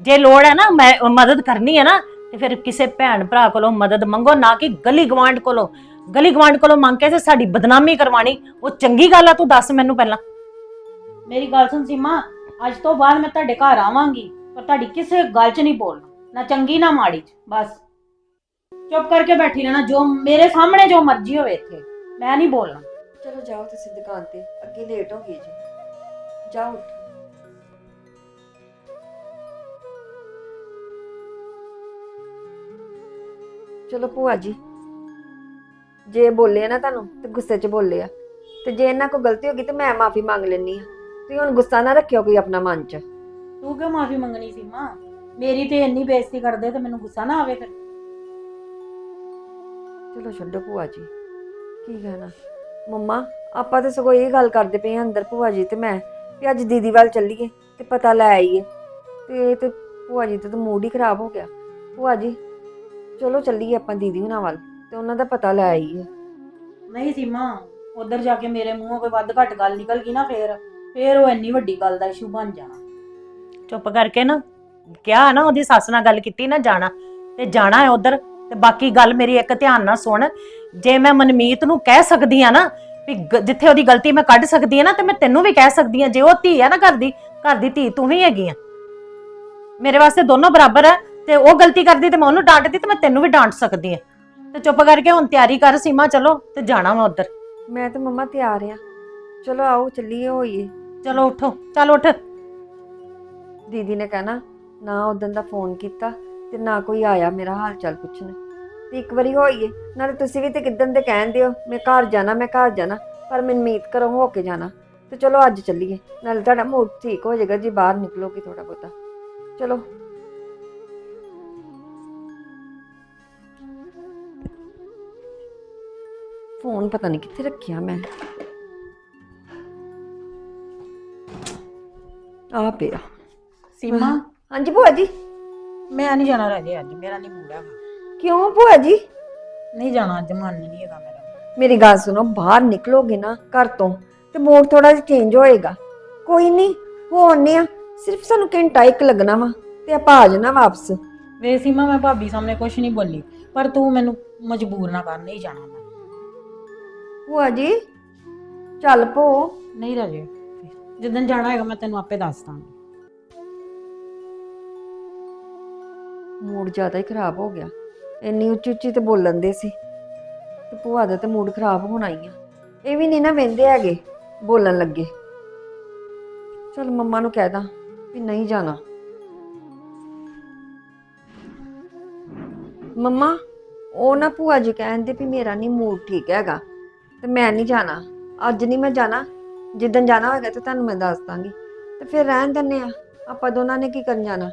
S7: ਜੇ ਲੋੜ ਹੈ ਨਾ ਮੈਂ ਮਦਦ ਕਰਨੀ ਹੈ ਨਾ ਤੇ ਫਿਰ ਕਿਸੇ ਭੈਣ ਭਰਾ ਕੋਲੋਂ ਮਦਦ ਮੰਗੋ ਨਾ ਕਿ ਗਲੀ ਗਵਾਂਡ ਕੋਲੋਂ। ਗਲੀ ਗਵਾਂਡ ਕੋਲੋਂ ਮੰਗ ਕੇ ਤੇ ਸਾਡੀ ਬਦਨਾਮੀ ਕਰਵਾਣੀ। ਉਹ ਚੰਗੀ ਗੱਲ ਆ ਤੂੰ ਦੱਸ ਮੈਨੂੰ ਪਹਿਲਾਂ।
S6: ਮੇਰੀ ਗੱਲ ਸੁਣ ਸੀਮਾ ਅੱਜ ਤੋਂ ਬਾਅਦ ਮੈਂ ਤੁਹਾਡੇ ਘਰ ਆਵਾਂਗੀ ਪਰ ਤੁਹਾਡੀ ਕਿਸੇ ਗੱਲ 'ਚ ਨਹੀਂ ਬੋਲਣਾ। ਨਾ ਚੰਗੀ ਨਾ ਮਾੜੀ 'ਚ ਬਸ। ਚੁੱਪ ਕਰਕੇ ਬੈਠੀ ਰਹਿਣਾ ਜੋ ਮੇਰੇ ਸਾਹਮਣੇ ਜੋ ਮਰਜ਼ੀ ਹੋਵੇ ਇੱਥੇ।
S7: ਮੈਂ ਨਹੀਂ ਬੋਲਣਾ।
S1: ਚਲੋ ਜਾਓ ਤੁਸੀਂ ਦੁਕਾਨ ਤੇ ਅੱਗੇ ਲੇਟ ਹੋ ਗਏ ਜੀ। ਜਾਓ ਉੱਠੋ। ਚਲੋ ਭੂਆ ਜੀ ਜੇ ਬੋਲੇ ਆ ਨਾ ਤੁਹਾਨੂੰ ਤੇ ਗੁੱਸੇ 'ਚ ਬੋਲੇ ਆ। ਤੇ ਜੇ ਇਹਨਾਂ ਕੋਲ ਗਲਤੀ ਹੋ ਗਈ ਤੇ ਮੈਂ ਮਾਫੀ ਮੰਗ ਲੈਣੀ ਆ ਤੁਸੀਂ ਹੁਣ ਗੁੱਸਾ ਨਾ ਰੱਖਿਓ ਕੋਈ ਆਪਣਾ ਮਨ 'ਚ।
S6: ਤੂੰ ਕਿਉਂ ਮਾਫੀ ਮੰਗਣੀ ਸੀ ਮਾਂ ਮੇਰੀ ਤੇ ਇੰਨੀ ਬੇਇੱਜ਼ਤੀ ਕਰਦੇ ਤੇ ਮੈਨੂੰ ਗੁੱਸਾ ਨਾ ਆਵੇ ਫਿਰ।
S1: ਚਲੋ ਛੱਡੋ ਭੂਆ ਜੀ। ਕੀ ਕਹਿਣਾ? ਮੰਮਾ ਆਪਾਂ ਤਾਂ ਸਗੋਂ ਇਹ ਗੱਲ ਕਰਦੇ ਪਏ ਹਾਂ ਅੰਦਰ ਭੂਆ ਜੀ ਤੇ ਮੈਂ ਵੀ ਅੱਜ ਦੀਦੀ ਵੱਲ ਚੱਲੀਏ ਤੇ ਪਤਾ ਲੈ ਆਈਏ। ਤੇ ਇਹ ਤੇ ਭੂਆ ਜੀ ਤੇ ਤਾਂ ਮੂਡ ਹੀ ਖਰਾਬ ਹੋ ਗਿਆ। ਭੂਆ ਜੀ ਚਲੋ ਚੱਲੀਏ ਆਪਾਂ ਦੀਦੀ ਹੁਣਾਂ ਵੱਲ ਤੇ ਉਹਨਾਂ ਦਾ ਪਤਾ ਲੈ ਆਈਏ।
S6: ਨਹੀਂ ਸੀਮਾ ਉਧਰ ਜਾ ਕੇ ਮੇਰੇ ਮੂੰਹੋਂ ਕੋਈ ਵੱਧ ਘੱਟ ਗੱਲ ਨਿਕਲ ਗਈ ਨਾ ਫੇਰ ਫੇਰ ਉਹ ਇੰਨੀ ਵੱਡੀ ਗੱਲ ਦਾ ਇਸ਼ੂ ਬਣ ਜਾਣਾ।
S7: ਚੁੱਪ ਕਰਕੇ ਨਾ ਕਿਹਾ ਨਾ ਉਹਦੀ ਸੱਸ ਨਾਲ ਗੱਲ ਕੀਤੀ ਨਾ ਜਾਣਾ ਤੇ ਜਾਣਾ ਹੈ ਉਧਰ। ਤੇ ਬਾਕੀ ਗੱਲ ਮੇਰੀ ਇੱਕ ਧਿਆਨ ਨਾਲ ਸੁਣ। ਜੇ ਮੈਂ ਮਨਮੀਤ ਨੂੰ ਕਹਿ ਸਕਦੀ ਆ ਨਾ ਵੀ ਗ- ਜਿੱਥੇ ਉਹਦੀ ਗਲਤੀ ਮੈਂ ਕੱਢ ਸਕਦੀ ਆ ਨਾ ਤੇ ਮੈਂ ਤੈਨੂੰ ਵੀ ਕਹਿ ਸਕਦੀ ਆ ਜੇ ਉਹ ਧੀ ਆ ਨਾ ਘਰ ਦੀ ਘਰ ਦੀ ਧੀ ਤੂੰ ਵੀ ਹੈਗੀ ਆ। ਮੇਰੇ ਵਾਸਤੇ ਦੋਨੋਂ ਬਰਾਬਰ ਆ ਤੇ ਉਹ ਗਲਤੀ ਕਰਦੀ ਤੇ ਮੈਂ ਉਹਨੂੰ ਡਾਂਟਦੀ ਤੇ ਮੈਂ ਤੈਨੂੰ ਵੀ ਡਾਂਟ ਸਕਦੀ ਆ। ਤੇ ਚੁੱਪ ਕਰਕੇ ਹੁਣ ਤਿਆਰੀ ਕਰ ਸੀਮਾ ਚਲੋ ਤੇ ਜਾਣਾ ਮੈਂ ਉਧਰ।
S1: ਮੈਂ ਤੇ ਮੰਮਾ ਤਿਆਰ ਆ। ਚਲੋ ਆਓ ਚੱਲੀਏ ਹੋਈਏ।
S7: ਚਲੋ ਉਠੋ ਚੱਲ ਉੱਠ।
S1: ਦੀਦੀ ਨੇ ਕਹਿਣਾ ਨਾ ਉਦੋਂ ਦਾ ਫੋਨ ਕੀਤਾ। ਤੇ ਨਾ ਕੋਈ ਆਇਆ ਮੇਰਾ ਹਾਲ ਚਾਲ ਪੁੱਛਣ। ਤੇ ਇੱਕ ਵਾਰੀ ਹੋਈਏ ਨਾਲੇ ਤੁਸੀਂ ਵੀ ਤੇ ਕਿਦਨ ਦੇ ਕਹਿੰਦੇ ਹੋ ਮੈਂ ਘਰ ਜਾਣਾ ਮੈਂ ਘਰ ਜਾਣਾ ਪਰ ਮੈਨੂੰ ਉਮੀਦ ਕਰੋ ਹੋ ਕੇ ਜਾਣਾ। ਤੇ ਚਲੋ ਅੱਜ ਚੱਲੀਏ ਨਾਲੇ ਤੁਹਾਡਾ ਮੂਡ ਠੀਕ ਹੋ ਜਾਏਗਾ ਜੀ ਬਾਹਰ ਨਿਕਲੋਗੇ ਥੋੜਾ ਬਹੁਤਾ। ਚਲੋ। ਫੋਨ ਪਤਾ ਨਹੀਂ ਕਿੱਥੇ ਰੱਖਿਆ ਮੈਂ। ਆ ਪਿਆ।
S6: ਸੀਮਾ?
S1: ਹਾਂਜੀ ਭੂਆ ਜੀ।
S6: ਮੈਂ ਨਹੀਂ ਜਾਣਾ ਰਾਜੇ ਅੱਜ ਮੇਰਾ ਨਹੀਂ ਮੂਡ ਹੈਗਾ
S1: ਕਿਉਂ ਭੂਆ ਜੀ?
S6: ਨਹੀਂ ਜਾਣਾ ਅੱਜ ਮਨ ਨਹੀਂ ਹੈਗਾ ਮੇਰਾ।
S1: ਮੇਰੀ ਗੱਲ ਸੁਣੋ ਬਾਹਰ ਨਿਕਲੋਗੇ ਨਾ ਘਰ ਤੋਂ ਤੇ ਮੂਡ ਥੋੜਾ ਜਿਹਾ ਚੇਂਜ ਹੋਏਗਾ। ਕੋਈ ਨਹੀਂ ਹੋਣੇ ਆ ਸਿਰਫ ਸਾਨੂੰ ਘੰਟਾ ਇੱਕ ਲੱਗਣਾ ਵਾ ਤੇ ਆਪਾਂ ਆ ਜਾਣਾ ਵਾਪਸ।
S6: ਵੇ ਸੀਮਾ ਮੈਂ ਭਾਬੀ ਸਾਹਮਣੇ ਕੁਝ ਨਹੀਂ ਬੋਲੀ ਪਰ ਤੂੰ ਮੈਨੂੰ ਮਜਬੂਰ ਨਾ ਕਰ ਨਹੀਂ ਜਾਣਾ ਮੈਂ।
S1: ਭੂਆ ਜੀ ਚੱਲ ਪੋ
S6: ਨਹੀਂ ਰਾਜੇ ਜਿੱਦਣ ਜਾਣਾ ਹੈਗਾ ਮੈਂ ਤੈਨੂੰ ਆਪੇ ਦੱਸ ਦਾਂਗੀ।
S1: ਮੂਡ ਜ਼ਿਆਦਾ ਹੀ ਖਰਾਬ ਹੋ ਗਿਆ। ਇੰਨੀ ਉੱਚੀ ਉੱਚੀ ਤੇ ਬੋਲਣ ਦੇ ਸੀ। ਤੇ ਭੂਆ ਦਾ ਤੇ ਮੂਡ ਖਰਾਬ ਹੋਣਾ ਹੀ ਆ। ਇਹ ਵੀ ਨਹੀਂ ਨਾ ਵਹਿੰਦੇ ਹੈਗੇ, ਬੋਲਣ ਲੱਗੇ। ਚਲ ਮੰਮਾ ਨੂੰ ਕਹਿ ਦਾਂ ਵੀ ਨਹੀਂ ਜਾਣਾ। ਮੰਮਾ, ਉਹ ਨਾ ਭੂਆ ਜੀ ਕਹਿੰਦੇ ਵੀ ਮੇਰਾ ਨਹੀਂ ਮੂਡ ਠੀਕ ਹੈਗਾ ਤੇ ਮੈਂ ਨਹੀਂ ਜਾਣਾ। ਅੱਜ ਨਹੀਂ ਮੈਂ ਜਾਣਾ। ਜਿੱਦਣ ਜਾਣਾ ਹੋਏਗਾ ਤੇ ਤੁਹਾਨੂੰ ਮੈਂ ਦੱਸ ਦਾਂਗੀ। ਤੇ ਫਿਰ ਰਹਿਣ ਦਿੰਨੇ ਆ। ਆਪਾਂ ਦੋਨਾਂ ਨੇ ਕੀ ਕਰਨ ਜਾਣਾ?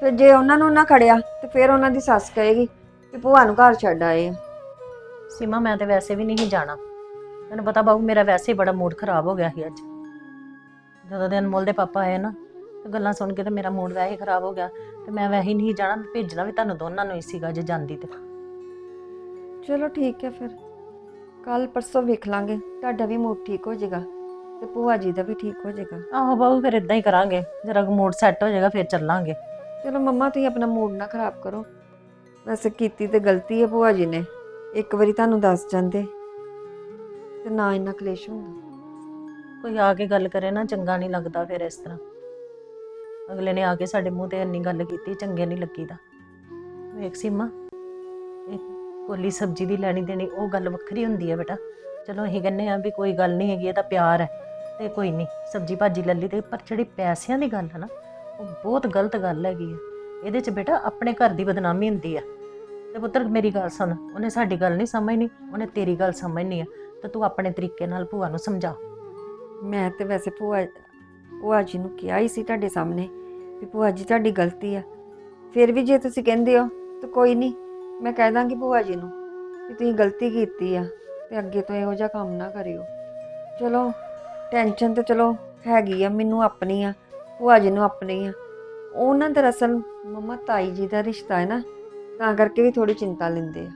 S1: ਫਿਰ ਜੇ ਉਹਨਾਂ ਨੂੰ ਨਾ ਖੜਿਆ ਤੇ ਫਿਰ ਉਹਨਾਂ ਦੀ ਸੱਸ ਕਹੇਗੀ ਕਿ ਭੂਆ ਨੂੰ ਘਰ ਛੱਡ ਆਏ। ਆ
S7: ਸੀਮਾ ਮੈਂ ਤੇ ਵੈਸੇ ਵੀ ਨਹੀਂ ਜਾਣਾ। ਤੈਨੂੰ ਪਤਾ ਬਾਬੂ ਮੇਰਾ ਵੈਸੇ ਹੀ ਬੜਾ ਮੂਡ ਖਰਾਬ ਹੋ ਗਿਆ ਸੀ ਅੱਜ। ਜਦੋਂ ਦੇ ਅਨਮੋਲ ਦੇ ਪਾਪਾ ਆਏ ਨਾ ਤੇ ਗੱਲਾਂ ਸੁਣ ਕੇ ਤੇ ਮੇਰਾ ਮੂਡ ਵੈਸੇ ਹੀ ਖਰਾਬ ਹੋ ਗਿਆ। ਤੇ ਮੈਂ ਵੈਸੇ ਹੀ ਨਹੀਂ ਜਾਣਾ ਭੇਜਣਾ ਵੀ ਤੁਹਾਨੂੰ ਦੋਨਾਂ ਨੂੰ ਹੀ ਸੀਗਾ ਜੇ ਜਾਂਦੀ ਤੇ।
S1: ਚਲੋ ਠੀਕ ਹੈ ਫਿਰ। ਕੱਲ ਪਰਸੋਂ ਵੇਖ ਲਾਂਗੇ ਤੁਹਾਡਾ ਵੀ ਮੂਡ ਠੀਕ ਹੋ ਜਾਏਗਾ ਤੇ ਭੂਆ ਜੀ ਦਾ ਵੀ ਠੀਕ ਹੋ ਜਾਏਗਾ।
S7: ਆਹੋ ਬਾਬੂ ਫਿਰ ਇਦਾਂ ਹੀ ਕਰਾਂਗੇ। ਜਰਾ ਮੂਡ ਸੈੱਟ ਹੋ ਜਾਏਗਾ ਫਿਰ ਚੱਲਾਂਗੇ।
S1: ਚਲੋ ਮੰਮਾ, ਤੁਸੀਂ ਆਪਣਾ ਮੂਡ ਨਾ ਖਰਾਬ ਕਰੋ। ਵੈਸੇ ਕੀਤੀ ਤੇ ਗਲਤੀ ਹੈ ਭੂਆ ਜੀ ਨੇ। ਇੱਕ ਵਾਰੀ ਤੁਹਾਨੂੰ ਦੱਸ ਜਾਂਦੇ। ਤੇ ਨਾ ਇੰਨਾ ਕਲੇਸ਼ ਹੁੰਦਾ।
S7: ਕੋਈ ਆ ਕੇ ਗੱਲ ਕਰੇ ਨਾ, ਚੰਗਾ ਨਹੀਂ ਲੱਗਦਾ ਫਿਰ ਇਸ ਤਰ੍ਹਾਂ। ਅਗਲੇ ਨੇ ਆ ਕੇ ਸਾਡੇ ਮੂੰਹ ਤੇ ਇੰਨੀ ਗੱਲ ਕੀਤੀ, ਚੰਗੇ ਨਹੀਂ ਲੱਗੀਦਾ। ਵੇਖ ਸੀਮਾ, ਇਹ ਕੋਲੀ ਸਬਜ਼ੀ ਦੀ ਲੈਣੀ ਦੇਣੀ, ਉਹ ਗੱਲ ਵੱਖਰੀ ਹੁੰਦੀ ਹੈ ਬੇਟਾ। ਚਲੋ ਅਸੀਂ ਕਹਿੰਦੇ ਆ ਵੀ ਕੋਈ ਗੱਲ ਨਹੀਂ ਹੈਗੀ, ਇਹ ਤਾਂ ਪਿਆਰ ਹੈ। ਤੇ ਕੋਈ ਨਹੀਂ, ਸਬਜ਼ੀ ਭਾਜੀ ਲੈ ਲਈ ਤੇ ਪਰ ਜਿਹੜੀ ਪੈਸਿਆਂ ਦੀ ਗੱਲ ਹੈ ਨਾ ਉਹ ਬਹੁਤ ਗਲਤ ਗੱਲ ਹੈਗੀ ਆ। ਇਹਦੇ 'ਚ ਬੇਟਾ ਆਪਣੇ ਘਰ ਦੀ ਬਦਨਾਮੀ ਹੁੰਦੀ ਆ। ਤੇ ਪੁੱਤਰ, ਮੇਰੀ ਗੱਲ ਸੁਣ, ਉਹਨੇ ਸਾਡੀ ਗੱਲ ਨਹੀਂ ਸਮਝਣੀ, ਉਹਨੇ ਤੇਰੀ ਗੱਲ ਸਮਝਣੀ ਆ। ਤੇ ਤੂੰ ਆਪਣੇ ਤਰੀਕੇ ਨਾਲ ਭੂਆ ਨੂੰ ਸਮਝਾ।
S1: ਮੈਂ ਤੇ ਵੈਸੇ ਭੂਆ ਭੂਆ ਜੀ ਨੂੰ ਕਿਹਾ ਹੀ ਸੀ ਤੁਹਾਡੇ ਸਾਹਮਣੇ ਵੀ ਭੂਆ ਜੀ ਤੁਹਾਡੀ ਗਲਤੀ ਆ। ਫਿਰ ਵੀ ਜੇ ਤੁਸੀਂ ਕਹਿੰਦੇ ਹੋ, ਤਾਂ ਕੋਈ ਨਹੀਂ, ਮੈਂ ਕਹਿ ਦਾਂਗੀ ਭੂਆ ਜੀ ਨੂੰ ਕਿ ਤੁਸੀਂ ਗਲਤੀ ਕੀਤੀ ਆ ਤੇ ਅੱਗੇ ਤੋਂ ਇਹੋ ਜਿਹਾ ਕੰਮ ਨਾ ਕਰਿਓ। ਚਲੋ ਟੈਨਸ਼ਨ ਤੇ ਚਲੋ, ਹੈਗੀ ਆ, ਮੈਨੂੰ ਆਪਣੀ ਆ। ਭੂਆ ਜੀ ਨੂੰ ਆਪਣੀ ਆ। ਉਹਨਾਂ ਦਰਅਸਲ ਮੰਮਾ ਤਾਈ ਜੀ ਦਾ ਰਿਸ਼ਤਾ ਹੈ ਨਾ ਤਾਂ ਕਰਕੇ ਵੀ ਥੋੜੀ ਚਿੰਤਾ ਲੈਂਦੇ ਆ।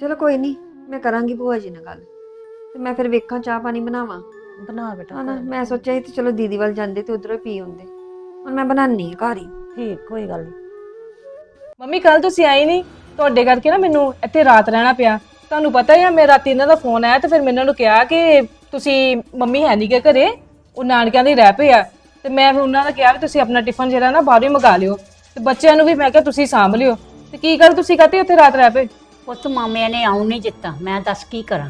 S1: ਚਲੋ ਕੋਈ ਨਹੀਂ ਮੈਂ ਕਰਾਂਗੀ ਭੂਆ ਜੀ ਨਾਲ ਗੱਲ। ਤੇ ਮੈਂ ਫਿਰ ਵੇਖਾਂ ਚਾਹ ਪਾਣੀ ਬਣਾਵਾਂ।
S7: ਬਣਾ ਬੇਟਾ
S1: ਹਨਾ। ਮੈਂ ਸੋਚਿਆ ਸੀ ਤੇ ਚਲੋ ਦੀਦੀ ਵੱਲ ਜਾਂਦੇ ਤੇ ਉਧਰੋਂ ਪੀ ਹੁੰਦੇ ਹੁਣ ਮੈਂ ਬਣਾਨੀ ਆ ਘਰ ਹੀ।
S7: ਠੀਕ ਕੋਈ ਗੱਲ ਨਹੀਂ।
S3: ਮੰਮੀ ਕੱਲ ਤੁਸੀਂ ਆਈ ਨਹੀਂ? ਤੁਹਾਡੇ ਕਰਕੇ ਨਾ ਮੈਨੂੰ ਇੱਥੇ ਰਾਤ ਰਹਿਣਾ ਪਿਆ। ਤੁਹਾਨੂੰ ਪਤਾ ਹੀ ਆ ਮੈਂ ਰਾਤੀ ਇਹਨਾਂ ਦਾ ਫੋਨ ਆਇਆ ਤੇ ਫਿਰ ਮੈਂ ਇਹਨਾਂ ਨੂੰ ਕਿਹਾ ਕਿ ਤੁਸੀਂ ਮੰਮੀ ਹੈ ਨਹੀਂ ਗੇ ਘਰੇ ਉਹ ਨਾਨਕਿਆਂ ਦੇ ਰਹਿ ਪਏ ਆ। ਤੇ ਮੈਂ ਫਿਰ ਉਹਨਾਂ ਦਾ ਕਿਹਾ ਵੀ ਤੁਸੀਂ ਆਪਣਾ ਟਿਫਨ ਜਿਹੜਾ ਨਾ ਬਾਹਰੋਂ ਹੀ ਮੰਗਾ ਲਿਓ। ਤੇ ਬੱਚਿਆਂ ਨੂੰ ਵੀ ਮੈਂ ਕਿਹਾ ਤੁਸੀਂ ਸਾਂਭ ਲਿਓ। ਤੇ ਕੀ ਗੱਲ ਤੁਸੀਂ ਕਹਤੇ ਉੱਥੇ ਰਾਤ ਰਹਿ ਪਏ?
S8: ਪੁੱਤ ਮਾਮਿਆਂ ਨੇ ਆਉਣ ਨਹੀਂ ਦਿੱਤਾ। ਮੈਂ ਦੱਸ ਕੀ ਕਰਾਂ?